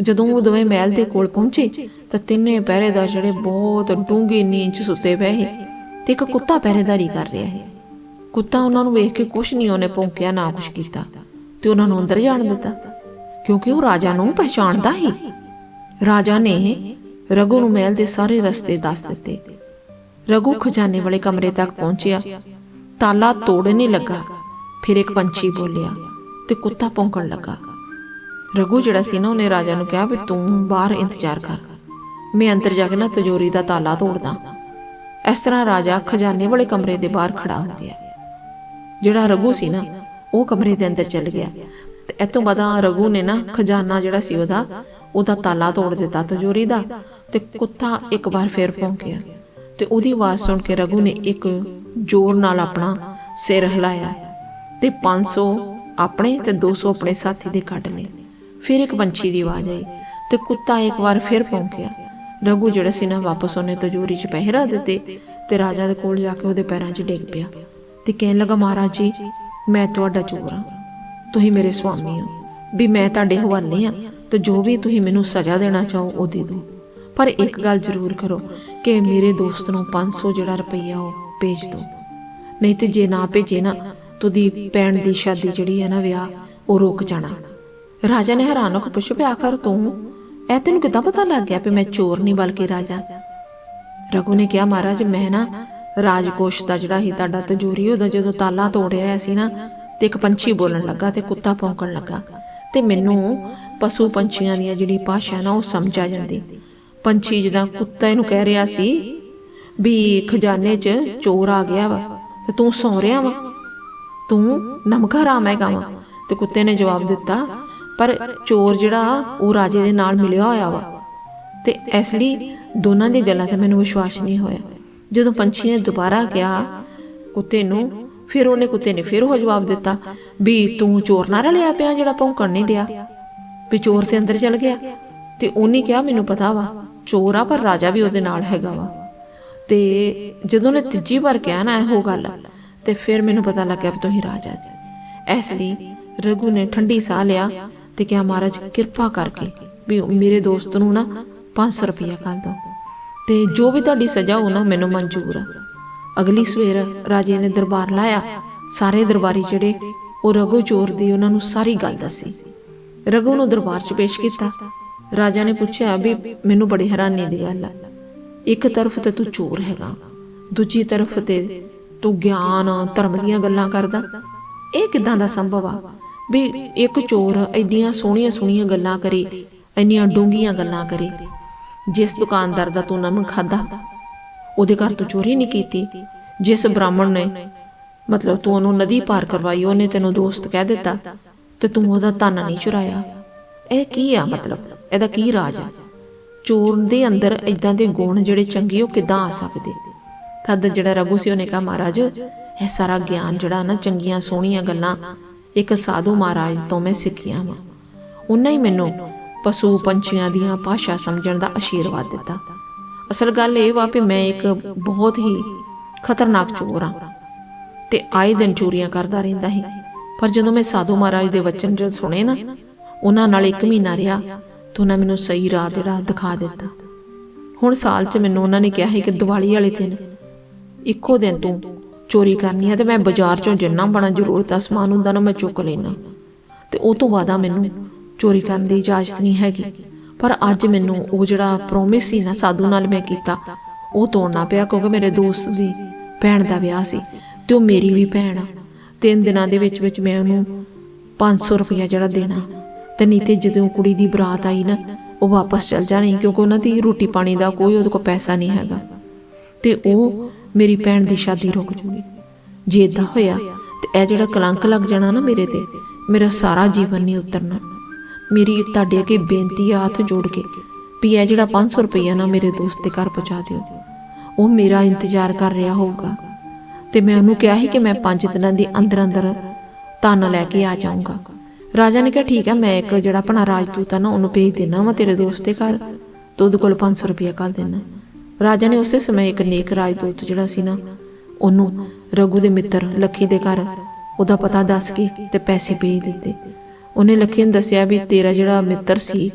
ਜਦੋਂ ਉਹ ਦੋਵੇਂ ਮਹਿਲ ਦੇ ਕੋਲ ਪਹੁੰਚੇ ਤਾਂ ਤਿੰਨੇ ਪਹਿਰੇਦਾਰ ਜਿਹੜੇ ਬਹੁਤ ਡੂੰਘੀ ਨੀਂਦ 'ਚ ਸੁੱਤੇ ਪਏ ਸੀ ਤੇ ਇੱਕ ਕੁੱਤਾ ਪਹਿਰੇਦਾਰੀ ਕਰ ਰਿਹਾ ਸੀ। ਕੁੱਤਾ ਉਹਨਾਂ ਨੂੰ ਵੇਖ ਕੇ ਕੁਛ ਨਹੀਂ, ਉਹਨੇ ਭੌਂਕਿਆ, ਨਾ ਕੁਛ ਕੀਤਾ। ਤੇ ਉਹਨਾਂ ਨੂੰ ਅੰਦਰ ਜਾਣ ਦਿੱਤਾ। ਕਿਉਂਕਿ ਉਹ ਰਾਜਾ ਨੂੰ ਪਛਾਣਦਾ ਹੀ ਰਾਜਾ ਨੇ ਰਘੂ ਨੂੰ ਮਹਿਲ ਦੇ ਸਾਰੇ ਰਸਤੇ ਦੱਸ ਦਿੱਤੇ। ਰਘੂ ਖਜ਼ਾਨੇ ਵਾਲੇ ਕਮਰੇ ਤੱਕ ਪਹੁੰਚਿਆ। ਤਾਲਾ ਤੋੜਨੇ ਲੱਗਾ। ਫਿਰ ਇੱਕ ਪੰਛੀ ਬੋਲਿਆ ਤੇ ਕੁੱਤਾ ਭੌਂਕਣ ਲੱਗਾ। ਰਘੂ ਜਿਹੜਾ ਸੀ ਨਾ, ਉਹਨੇ ਰਾਜਾ ਨੂੰ ਕਿਹਾ ਵੀ ਤੂੰ ਬਾਹਰ ਇੰਤਜ਼ਾਰ ਕਰ। ਮੈਂ ਅੰਦਰ ਜਾ ਕੇ ਨਾ ਤਜੋਰੀ ਦਾ ਤਾਲਾ ਤੋੜਦਾ। ਇਸ ਤਰ੍ਹਾਂ ਰਾਜਾ ਖਜ਼ਾਨੇ ਵਾਲੇ ਕਮਰੇ ਦੇ ਬਾਹਰ ਖੜਾ ਹੋ ਗਿਆ। ਜਿਹੜਾ ਰਘੂ ਸੀ ਨਾ ਉਹ ਕਮਰੇ ਦੇ ਅੰਦਰ ਚੱਲ ਗਿਆ। ਤੇ ਇਹ ਤੋਂ ਬਾਅਦ ਰਘੂ ਨੇ ਨਾ ਖਜ਼ਾਨਾ ਜਿਹੜਾ ਸੀ ਉਹਦਾ ਉਹਦਾ ਤਾਲਾ ਤੋੜ ਦਿੱਤਾ ਤਿਜੋਰੀ ਦਾ ਤੇ ਕੁੱਤਾ ਇੱਕ ਵਾਰ ਫੇਰ ਭੌਂਕਿਆ ਤੇ ਉਹਦੀ ਆਵਾਜ਼ ਸੁਣ ਕੇ ਰਘੂ ਨੇ ਇੱਕ ਜ਼ੋਰ ਨਾਲ ਆਪਣਾ ਸਿਰ ਹਿਲਾਇਆ ਤੇ 500 ਆਪਣੇ ਤੇ 200 ਆਪਣੇ ਸਾਥੀ ਦੇ ਕੱਢ ਲਏ। ਫਿਰ ਇੱਕ ਪੰਛੀ ਦੀ ਆਵਾਜ਼ ਆਈ ਤੇ ਕੁੱਤਾ ਇੱਕ ਵਾਰ ਫਿਰ ਭੌਂਕਿਆ ਰਘੂ ਜਿਹੜਾ ਸੀ ਨਾ ਵਾਪਸ ਉਹਨੇ ਤਜੂਰੀ 'ਚ ਪਹਿਰਾ ਦਿੱਤੇ ਤੇ ਰਾਜਾ ਦੇ ਕੋਲ ਜਾ ਕੇ ਉਹਦੇ ਪੈਰਾਂ 'ਚ ਡਿੱਗ ਪਿਆ। ਤੇ ਕਹਿਣ ਲੱਗਾ, ਮਹਾਰਾਜ ਜੀ, ਮੈਂ ਤੁਹਾਡਾ ਚੋਰ ਹਾਂ। ਤੁਸੀਂ ਮੇਰੇ ਸੁਆਮੀ ਹੋ। ਵੀ ਮੈਂ ਤੁਹਾਡੇ ਹਵਾਲੇ ਆ ਤੇ ਜੋ ਵੀ ਤੁਸੀਂ ਮੈਨੂੰ ਸਜ਼ਾ ਦੇਣਾ ਚਾਹੋ, ਉਹ ਦੇ ਦਿਓ। ਪਰ ਇੱਕ ਗੱਲ ਜ਼ਰੂਰ ਕਰੋ ਕਿ ਮੇਰੇ ਦੋਸਤ ਨੂੰ 500 ਜਿਹੜਾ ਰੁਪਈਆ ਉਹ ਭੇਜ ਦਿਓ। ਨਹੀਂ ਤੇ ਜੇ ਨਾ ਭੇਜੇ ਨਾ ਤੁਦੀ ਭੈਣ ਦੀ ਸ਼ਾਦੀ ਜਿਹੜੀ ਹੈ ਨਾ ਵਿਆਹ, ਉਹ ਰੁਕ ਜਾਣਾ। ਰਾਜਾ ਨੇ ਹੈਰਾਨ ਹੋ ਕੇ ਪੁੱਛਿਆ, ਵੀ ਆਖਰ ਤੂੰ? ਇਹ ਤੈਨੂੰ ਕਿੱਦਾਂ ਪਤਾ ਲੱਗ ਗਿਆ ਵੀ ਮੈਂ ਚੋਰ ਨਹੀਂ, ਬਲਕਿ ਰਾਜਾ? ਰਘੂ ਨੇ ਕਿਹਾ, ਮਹਾਰਾਜ, ਮੈਂ ਨਾ ਰਾਜਕੋਸ਼ ਦਾ ਜਿਹੜਾ ਹੀ ਤੁਹਾਡਾ ਤਜੂਰੀ ਉਹਦਾ ਜਦੋਂ ਤਾਲਾ ਤੋੜ ਰਿਹਾ ਸੀ ਨਾ, ਤੇ ਇੱਕ ਪੰਛੀ ਬੋਲਣ ਲੱਗਾ ਤੇ ਕੁੱਤਾ ਭੌਂਕਣ ਲੱਗਾ। ਤੇ ਮੈਨੂੰ ਪਸ਼ੂ ਪੰਛੀਆਂ ਦੀਆਂ ਜਿਹੜੀ ਭਾਸ਼ਾ ਨਾ, ਉਹ ਸਮਝ ਆ ਜਾਂਦੀ। ਪੰਛੀ ਜਿਹਦਾ ਕੁੱਤੇ ਨੂੰ ਕਹਿ ਰਿਹਾ ਸੀ ਵੀ ਖਜ਼ਾਨੇ 'ਚ ਚੋਰ ਆ ਗਿਆ ਵਾ, ਤੇ ਤੂੰ ਸੌ ਰਿਹਾ ਵਾ। ਤੂੰ ਨਮਕਾ ਰਾਮ ਹੈਗਾ ਵਾ। ਤੇ ਕੁੱਤੇ ਨੇ ਜਵਾਬ ਦਿੱਤਾ, ਪਰ ਚੋਰ ਜਿਹੜਾ, ਉਹ ਰਾਜੇ ਦੇ ਨਾਲ ਮਿਲਿਆ ਹੋਇਆ ਵਾ। ਤੇ ਇਸ ਲਈ ਦੋਨਾਂ ਦੀ ਗੱਲਾਂ ਤੇ ਮੈਨੂੰ ਵਿਸ਼ਵਾਸ ਨਹੀਂ ਹੋਇਆ। ਜਦੋਂ ਪੰਛੀ ਨੇ ਦੁਬਾਰਾ ਕਿਹਾ ਕੁੱਤੇ ਨੂੰ ਫਿਰ ਉਹਨੇ ਕੁੱਤੇ ਨੇ ਫਿਰ ਉਹ ਜਵਾਬ ਦਿੱਤਾ ਵੀ ਤੂੰ ਚੋਰ ਨਾਲ ਰਲਿਆ ਪਿਆ ਜਿਹੜਾ ਭੌਂਕਣ ਨਹੀਂ ਡਿਆ। ਵੀ ਚੋਰ ਤੇ ਅੰਦਰ ਚਲ ਗਿਆ। ਤੇ ਉਹਨੇ ਕਿਹਾ ਮੈਨੂੰ ਪਤਾ ਵਾ ਚੋਰ ਆ ਪਰ ਰਾਜਾ ਵੀ ਉਹਦੇ ਨਾਲ ਹੈਗਾ ਵਾ। ਤੇ ਜਦੋਂ ਨੇ ਤੀਜੀ ਵਾਰ ਕਿਹਾ ਨਾ ਇਹੋ ਗੱਲ ਤੇ ਫਿਰ ਮੈਨੂੰ ਪਤਾ ਲੱਗਿਆ ਵੀ ਤੁਸੀਂ ਰਾਜਾ ਜੀ। ਇਸ ਲਈ ਰਘੂ ਨੇ ਠੰਡੀ ਸਾਹ ਲਿਆ ਤੇ ਕਿਹਾ ਮਹਾਰਾਜ ਕਿਰਪਾ ਕਰਕੇ ਵੀ ਮੇਰੇ ਦੋਸਤ ਨੂੰ ਨਾ 500 ਰੁਪਇਆ ਕਰ ਦਿਓ। ਤੇ ਜੋ ਵੀ ਤੁਹਾਡੀ ਸਜ਼ਾ ਹੋ ਨਾ, ਮੈਨੂੰ ਮਨਜ਼ੂਰ ਆ। ਅਗਲੀ ਸਵੇਰ ਰਾਜੇ ਨੇ ਦਰਬਾਰ ਲਾਇਆ। ਸਾਰੇ ਦਰਬਾਰੀ ਜਿਹੜੇ, ਉਹ ਰਘੂ ਚੋਰ ਦੀ ਉਹਨਾਂ ਨੂੰ ਸਾਰੀ ਗੱਲ ਦੱਸੀ। ਰਘੂ ਨੂੰ ਦਰਬਾਰ 'ਚ ਪੇਸ਼ ਕੀਤਾ। ਰਾਜਾ ਨੇ ਪੁੱਛਿਆ, ਵੀ ਮੈਨੂੰ ਬੜੀ ਹੈਰਾਨੀ ਦੀ ਗੱਲ ਆ। ਇੱਕ ਤਰਫ ਤੇ ਤੂੰ ਚੋਰ ਹੈਗਾ, ਦੂਜੀ ਤਰਫ ਤੇ ਤੂੰ ਗਿਆਨ, ਧਰਮ ਦੀਆਂ ਗੱਲਾਂ ਕਰਦਾ। ਇਹ ਕਿਦਾਂ ਦਾ ਸੰਭਵ ਆ? ਵੀ ਇੱਕ ਚੋਰ ਐਡੀਆਂ ਸੋਹਣੀਆਂ ਸੋਹਣੀਆਂ ਗੱਲਾਂ ਕਰੇ ਇੰਨੀਆਂ ਡੂੰਘੀਆਂ ਗੱਲਾਂ ਕਰੇ ਜਿਸ ਦੁਕਾਨਦਾਰ ਦਾ ਤੂੰ ਨਮਕ ਖਾਦਾ ਉਹਦੇ ਘਰ ਤੋਂ ਚੋਰੀ ਨਹੀਂ ਕੀਤੀ, ਜਿਸ ਬ੍ਰਾਹਮਣ ਨੇ, ਮਤਲਬ ਤੂੰ ਉਹਨੂੰ ਨਦੀ ਪਾਰ ਕਰਵਾਈ, ਉਹਨੇ ਤੈਨੂੰ ਦੋਸਤ ਕਹਿ ਦਿੱਤਾ, ਤੇ ਤੂੰ ਉਹਦਾ ਧਨ ਨਹੀਂ ਚੁਰਾਇਆ। ਇਹ ਕੀ ਆ ਮਤਲਬ? ਇਹਦਾ ਕੀ ਰਾਜ ਆ? ਚੋਰ ਦੇ ਅੰਦਰ ਇਦਾਂ ਦੇ ਗੁਣ ਜਿਹੜੇ ਚੰਗੇ ਉਹ ਕਿਦਾਂ ਆ ਸਕਦੇ? ਤਦ ਜਿਹੜਾ ਰਘੂ ਸੀ, ਉਹਨੇ ਕਿਹਾ, ਮਹਾਰਾਜ, ਇਹ ਸਾਰਾ ਗਿਆਨ ਜਿਹੜਾ ਨਾ ਚੰਗੀਆਂ ਸੋਹਣੀਆਂ ਗੱਲਾਂ, ਇੱਕ ਸਾਧੂ ਮਹਾਰਾਜ ਤੋਂ ਮੈਂ ਸਿੱਖੀਆਂ ਵਾ। ਉਹਨਾਂ ਹੀ ਮੈਨੂੰ ਪਸ਼ੂ ਪੰਛੀਆਂ ਦੀਆਂ ਭਾਸ਼ਾ ਸਮਝਣ ਦਾ ਆਸ਼ੀਰਵਾਦ ਦਿੱਤਾ। ਅਸਲ ਗੱਲ ਇਹ ਵਾ ਵੀ ਮੈਂ ਇੱਕ ਬਹੁਤ ਹੀ ਖਤਰਨਾਕ ਚੋਰ ਆ ਤੇ ਆਏ ਦਿਨ ਚੋਰੀਆਂ ਕਰਦਾ ਰਹਿੰਦਾ ਸੀ। ਪਰ ਜਦੋਂ ਮੈਂ ਸਾਧੂ ਮਹਾਰਾਜ ਦੇ ਵਚਨ ਜਦ ਸੁਣੇ ਨਾ, ਉਹਨਾਂ ਨਾਲ ਇੱਕ ਮਹੀਨਾ ਰਿਹਾ ਤਾਂ ਉਹਨਾਂ ਮੈਨੂੰ ਸਹੀ ਰਾਹ ਜਿਹੜਾ ਦਿਖਾ ਦਿੱਤਾ। ਹੁਣ ਸਾਲ 'ਚ ਮੈਨੂੰ ਉਹਨਾਂ ਨੇ ਕਿਹਾ ਹੈ ਕਿ ਦੀਵਾਲੀ ਵਾਲੇ ਦਿਨ ਇੱਕੋ ਦਿਨ ਤੂੰ ਚੋਰੀ ਕਰਨੀ ਹੈ ਤੇ ਮੈਂ ਬਾਜ਼ਾਰ 'ਚੋਂ ਜਿੰਨਾ ਬਣਾ ਜ਼ਰੂਰਤ ਦਾ ਸਮਾਨ ਹੁੰਦਾ ਨਾ ਮੈਂ ਚੁੱਕ ਲੈਣਾ ਤੇ ਉਹ ਤੋਂ ਬਾਅਦ ਮੈਨੂੰ ਚੋਰੀ ਕਰਨ ਦੀ ਇਜਾਜ਼ਤ ਨਹੀਂ ਹੈਗੀ। ਪਰ ਅੱਜ ਮੈਨੂੰ ਉਹ ਜਿਹੜਾ ਪ੍ਰੋਮਿਸ ਸੀ ਨਾ ਸਾਧੂ ਨਾਲ ਮੈਂ ਕੀਤਾ, ਉਹ ਤੋੜਨਾ ਪਿਆ ਕਿਉਂਕਿ ਮੇਰੇ ਦੋਸਤ ਦੀ ਭੈਣ ਦਾ ਵਿਆਹ ਸੀ ਤੇ ਉਹ ਮੇਰੀ ਵੀ ਭੈਣ ਆ। ਤਿੰਨ ਦਿਨਾਂ ਦੇ ਵਿੱਚ ਵਿੱਚ ਮੈਂ ਉਹਨੂੰ 500 ਰੁਪਇਆ ਜਿਹੜਾ ਦੇਣਾ। ਤੇ ਨਹੀਂ ਤੇ ਜਦੋਂ ਕੁੜੀ ਦੀ ਬਰਾਤ ਆਈ ਨਾ, ਉਹ ਵਾਪਸ ਚਲ ਜਾਣੀ ਕਿਉਂਕਿ ਉਹਨਾਂ ਦੀ ਰੋਟੀ ਪਾਣੀ ਦਾ ਕੋਈ ਉਹਦੇ ਕੋਲ ਪੈਸਾ ਨਹੀਂ ਹੈਗਾ। ਤੇ ਉਹ ਮੇਰੀ ਭੈਣ ਦੀ ਸ਼ਾਦੀ ਰੁਕ ਜੂਗੀ। ਜੇ ਇਦਾਂ ਹੋਇਆ ਤੇ ਇਹ ਜਿਹੜਾ ਕਲੰਕ ਲੱਗ ਜਾਣਾ ਨਾ ਮੇਰੇ ਤੇ, ਮੇਰਾ ਸਾਰਾ ਜੀਵਨ ਨਹੀਂ ਉਤਰਨਾ। ਮੇਰੀ ਤੁਹਾਡੇ ਅੱਗੇ ਬੇਨਤੀ ਆ, ਹੱਥ ਜੋੜ ਕੇ, ਵੀ ਇਹ ਜਿਹੜਾ 500 ਰੁਪਈਆ ਨਾ ਮੇਰੇ ਦੋਸਤ ਦੇ ਘਰ ਪਹੁੰਚਾ ਦਿਓ। ਉਹ ਮੇਰਾ ਇੰਤਜ਼ਾਰ ਕਰ ਰਿਹਾ ਹੋਊਗਾ। ਤੇ ਮੈਂ ਉਹਨੂੰ ਕਿਹਾ ਸੀ ਕਿ ਮੈਂ 5 ਦਿਨਾਂ ਦੇ ਅੰਦਰ ਅੰਦਰ ਧਨ ਲੈ ਕੇ ਆ ਜਾਊਂਗਾ। ਰਾਜਾ ਨੇ ਕਿਹਾ, ਠੀਕ ਹੈ ਮੈਂ ਇੱਕ ਜਿਹੜਾ ਆਪਣਾ ਰਾਜਦੂਤ ਆ ਨਾ, ਉਹਨੂੰ ਭੇਜ ਦੇਣਾ ਵਾ ਤੇਰੇ ਦੋਸਤ ਦੇ ਘਰ। ਤੇ ਉਹਦੇ ਕੋਲ 500 ਰੁਪਇਆ ਕਰ ਦੇਣਾ। ਰਾਜਾ ਨੇ ਉਸੇ ਸਮੇਂ ਇੱਕ ਨੇਕ ਰਾਜਦੂਤ ਜਿਹੜਾ ਸੀ ਨਾ, ਉਹਨੂੰ ਰਘੂ ਦੇ ਮਿੱਤਰ, ਲੱਖੀ ਦੇ ਘਰ, ਉਹਦਾ ਪਤਾ ਦੱਸ ਕੇ ਤੇ ਪੈਸੇ ਭੇਜ ਦਿੱਤੇ। ਉਹਨੇ ਲੱਖੀ ਨੂੰ ਦੱਸਿਆ ਵੀ ਤੇਰਾ ਜਿਹੜਾ ਮਿੱਤਰ ਸੀ,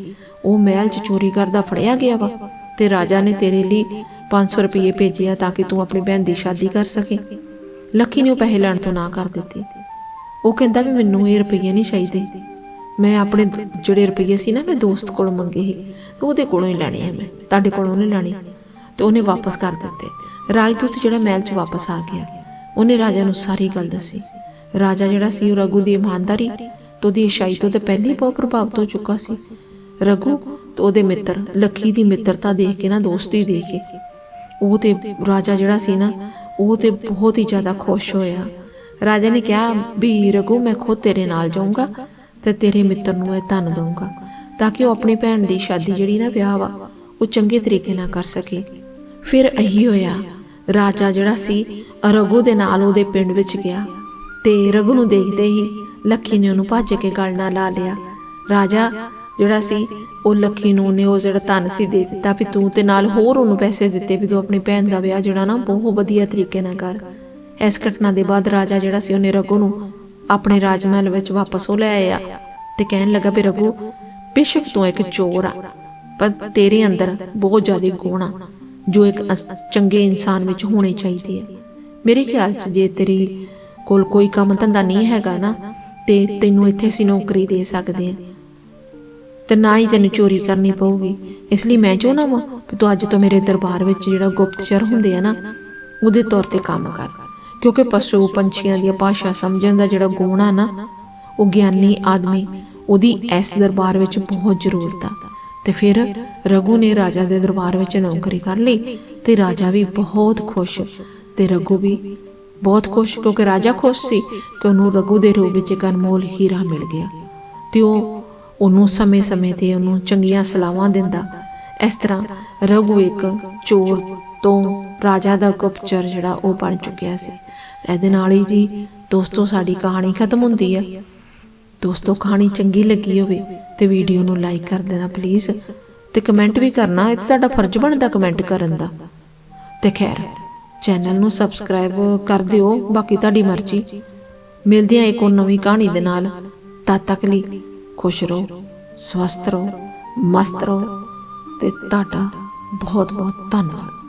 ਉਹ ਮਹਿਲ 'ਚ ਚੋਰੀ ਕਰਦਾ ਫੜਿਆ ਗਿਆ ਵਾ ਤੇ ਰਾਜਾ ਨੇ ਤੇਰੇ ਲਈ 500 ਰੁਪਏ ਭੇਜਿਆ ਤਾਂ ਕਿ ਤੂੰ ਆਪਣੀ ਭੈਣ ਦੀ ਸ਼ਾਦੀ ਕਰ ਸਕੇ। ਲੱਖੀ ਨੇ ਉਹ ਪੈਸੇ ਲੈਣ ਤੋਂ ਨਾ ਕਰ ਦਿੱਤੀ। ਉਹ ਕਹਿੰਦਾ ਵੀ ਮੈਨੂੰ ਇਹ ਰੁਪਈਏ ਨਹੀਂ ਚਾਹੀਦੇ। ਮੈਂ ਆਪਣੇ ਜਿਹੜੇ ਰੁਪਈਏ ਸੀ ਨਾ, ਮੈਂ ਦੋਸਤ ਕੋਲੋਂ ਮੰਗੇ ਸੀ, ਤੇ ਉਹਦੇ ਕੋਲੋਂ ਹੀ ਲੈਣੇ ਆ ਮੈਂ। ਤੁਹਾਡੇ ਕੋਲੋਂ ਨਹੀਂ ਲੈਣੇ। ਤੇ ਉਹਨੇ ਵਾਪਸ ਕਰ ਦਿੱਤੇ। ਰਾਜਦੂਤ ਜਿਹੜਾ ਮਹਿਲ 'ਚ ਵਾਪਸ ਆ ਗਿਆ। ਉਹਨੇ ਰਾਜਾ ਨੂੰ ਸਾਰੀ ਗੱਲ ਦੱਸੀ। ਰਾਜਾ ਜਿਹੜਾ ਸੀ, ਉਹ ਰਘੂ ਦੀ ਇਮਾਨਦਾਰੀ ਤੇ ਉਹਦੀ ਅਛਾਈ ਤੋਂ ਤਾਂ ਪਹਿਲੇ ਹੀ ਬਹੁਤ ਪ੍ਰਭਾਵਿਤ ਹੋ ਚੁੱਕਾ ਸੀ। ਰਘੂ ਤੇ ਉਹਦੇ ਮਿੱਤਰ ਲੱਖੀ ਦੀ ਮਿੱਤਰਤਾ ਦੇਖ ਕੇ ਨਾ, ਦੋਸਤੀ ਦੇਖ ਕੇ। ਉਹ ਤੇ ਰਾਜਾ ਜਿਹੜਾ ਸੀ ਨਾ, ਉਹ ਤੇ ਬਹੁਤ ਹੀ ਜ਼ਿਆਦਾ ਖੁਸ਼ ਹੋਇਆ। ਰਾਜਾ ਨੇ ਕਿਹਾ, ਵੀ ਰਘੂ, ਮੈਂ ਖੁਦ ਤੇਰੇ ਨਾਲ ਜਾਊਂਗਾ ਤੇ ਤੇਰੇ ਮਿੱਤਰ ਨੂੰ ਇਹ ਧਨ ਦਊਂਗਾ, ਤਾਂ ਕਿ ਉਹ ਆਪਣੀ ਭੈਣ ਦੀ ਸ਼ਾਦੀ ਜਿਹੜੀ ਨਾ, ਵਿਆਹ ਵਾ, ਉਹ ਚੰਗੇ ਤਰੀਕੇ ਨਾਲ ਕਰ ਸਕੇ। ਫਿਰ ਇਹੀ ਹੋਇਆ। ਰਾਜਾ ਜਿਹੜਾ ਸੀ, ਰਘੂ ਦੇ ਨਾਲ ਉਹਦੇ ਪਿੰਡ ਵਿੱਚ ਗਿਆ ਤੇ ਰਘੂ ਨੂੰ ਦੇਖਦੇ ਹੀ ਲੱਖੀ ਨੇ ਉਹਨੂੰ ਭੱਜ ਕੇ ਗਲ ਨਾਲ ਲਾ ਲਿਆ। ਰਾਜਾ, ਜਿਹੜਾ ਸੀ, ਉਹ ਲੱਖੀ ਨੂੰ ਨੇ ਉਹ ਜਿਹੜਾ ਧਨ ਸੀ ਦੇ ਦਿੱਤਾ ਵੀ ਤੂੰ ਤੇ ਨਾਲ ਹੋਰ ਉਹਨੂੰ ਪੈਸੇ ਦਿੱਤੇ ਵੀ ਤੂੰ ਆਪਣੀ ਭੈਣ ਦਾ ਵਿਆਹ ਜਿਹੜਾ ਨਾ ਬਹੁਤ ਵਧੀਆ ਤਰੀਕੇ ਨਾਲ ਕਰ। ਇਸ ਘਟਨਾ ਦੇ ਬਾਅਦ ਰਾਜਾ ਜਿਹੜਾ ਸੀ, ਉਹਨੇ ਰਘੂ ਨੂੰ ਆਪਣੇ ਰਾਜ ਮਹਿਲ ਵਿੱਚ ਵਾਪਸ ਉਹ ਲੈ ਆਇਆ ਤੇ ਕਹਿਣ ਲੱਗਾ ਵੀ ਰਘੂ, ਬੇਸ਼ੱਕ ਤੂੰ ਇੱਕ ਚੋਰ ਆ, ਪਰ ਤੇਰੇ ਅੰਦਰ ਬਹੁਤ ਜ਼ਿਆਦਾ ਗੁਣ ਆ, ਜੋ ਇੱਕ ਚੰਗੇ ਇਨਸਾਨ ਵਿੱਚ ਹੋਣੇ ਚਾਹੀਦੇ ਆ। ਮੇਰੇ ਖਿਆਲ 'ਚ ਜੇ ਤੇਰੀ ਕੋਲ ਕੋਈ ਕੰਮ ਧੰਦਾ ਨਹੀਂ ਹੈਗਾ ਨਾ ਤੇ ਤੈਨੂੰ ਇੱਥੇ ਅਸੀਂ ਨੌਕਰੀ ਦੇ ਸਕਦੇ ਆ ਤੇ ਨਾ ਹੀ ਤੈਨੂੰ ਚੋਰੀ ਕਰਨੀ ਪਊਗੀ। ਇਸ ਲਈ ਮੈਂ ਚਾਹੁੰਦਾ ਵਾਂ ਕਿ ਤੂੰ ਅੱਜ ਤੋਂ ਮੇਰੇ ਦਰਬਾਰ ਵਿੱਚ ਜਿਹੜਾ ਗੁਪਤਚਰ ਹੁੰਦੇ ਆ ਨਾ, ਉਹਦੇ ਤੌਰ ਤੇ ਕੰਮ ਕਰ। ਕਿਉਂਕਿ ਪਸ਼ੂ ਪੰਛੀਆਂ ਦੀ ਭਾਸ਼ਾ ਸਮਝਣ ਦਾ ਜਿਹੜਾ ਗੁਣ ਆ ਨਾ, ਉਹ ਗਿਆਨੀ ਆਦਮੀ, ਉਹਦੀ ਇਸ ਦਰਬਾਰ ਵਿੱਚ ਬਹੁਤ ਜ਼ਰੂਰਤ ਆ। ਤੇ ਫਿਰ ਰਘੂ ਨੇ ਰਾਜਾ ਦੇ ਦਰਬਾਰ ਵਿੱਚ ਨੌਕਰੀ ਕਰ ਲਈ ਤੇ ਰਾਜਾ ਵੀ ਬਹੁਤ ਖੁਸ਼ ਤੇ ਰਘੂ ਵੀ ਬਹੁਤ ਖੁਸ਼ ਕਿਉਂਕਿ ਰਾਜਾ ਖੁਸ਼ ਸੀ ਕਿ ਉਹਨੂੰ ਰਘੂ ਦੇ ਰੂਪ ਵਿੱਚ ਇੱਕ ਅਨਮੋਲ ਹੀਰਾ ਮਿਲ ਗਿਆ। ਤੇ ਉਹ ਉਹਨੂੰ ਸਮੇਂ-ਸਮੇਂ ਤੇ ਉਹਨੂੰ ਚੰਗੀਆਂ ਸਲਾਹਾਂ ਦਿੰਦਾ। ਇਸ ਤਰ੍ਹਾਂ ਰਘੂ ਇੱਕ ਚੋਰ ਤੋਂ ਰਾਜਾ ਦਾ ਗੁਪਤਚਰ ਜਿਹੜਾ ਉਹ ਬਣ ਚੁੱਕਿਆ ਸੀ। ਇਹਦੇ ਨਾਲ ਹੀ ਜੀ ਦੋਸਤੋ, ਸਾਡੀ ਕਹਾਣੀ ਖਤਮ ਹੁੰਦੀ ਹੈ ਦੋਸਤੋ, ਕਹਾਣੀ ਚੰਗੀ ਲੱਗੀ ਹੋਵੇ ਤੇ ਵੀਡੀਓ ਨੂੰ ਲਾਈਕ ਕਰ ਦੇਣਾ ਪਲੀਜ਼। ਤੇ ਕਮੈਂਟ ਵੀ ਕਰਨਾ, ਇਹ ਤਾਂ ਸਾਡਾ ਫਰਜ਼ ਬਣਦਾ ਕਮੈਂਟ ਕਰਨ ਦਾ। ਤੇ ਖੈਰ। ਚੈਨਲ ਨੂੰ ਸਬਸਕ੍ਰਾਈਬ ਕਰ ਦਿਓ। ਬਾਕੀ ਤੁਹਾਡੀ ਮਰਜ਼ੀ। ਮਿਲਦੇ ਹਾਂ ਇੱਕ ਹੋਰ ਨਵੀਂ ਕਹਾਣੀ ਦੇ ਨਾਲ। ਤਦ ਤੱਕ ਲਈ ਖੁਸ਼ ਰਹੋ, ਸਵਸਥ ਰਹੋ, ਮਸਤ ਰਹੋ ਤੇ ਤੁਹਾਡਾ ਬਹੁਤ ਬਹੁਤ ਧੰਨਵਾਦ।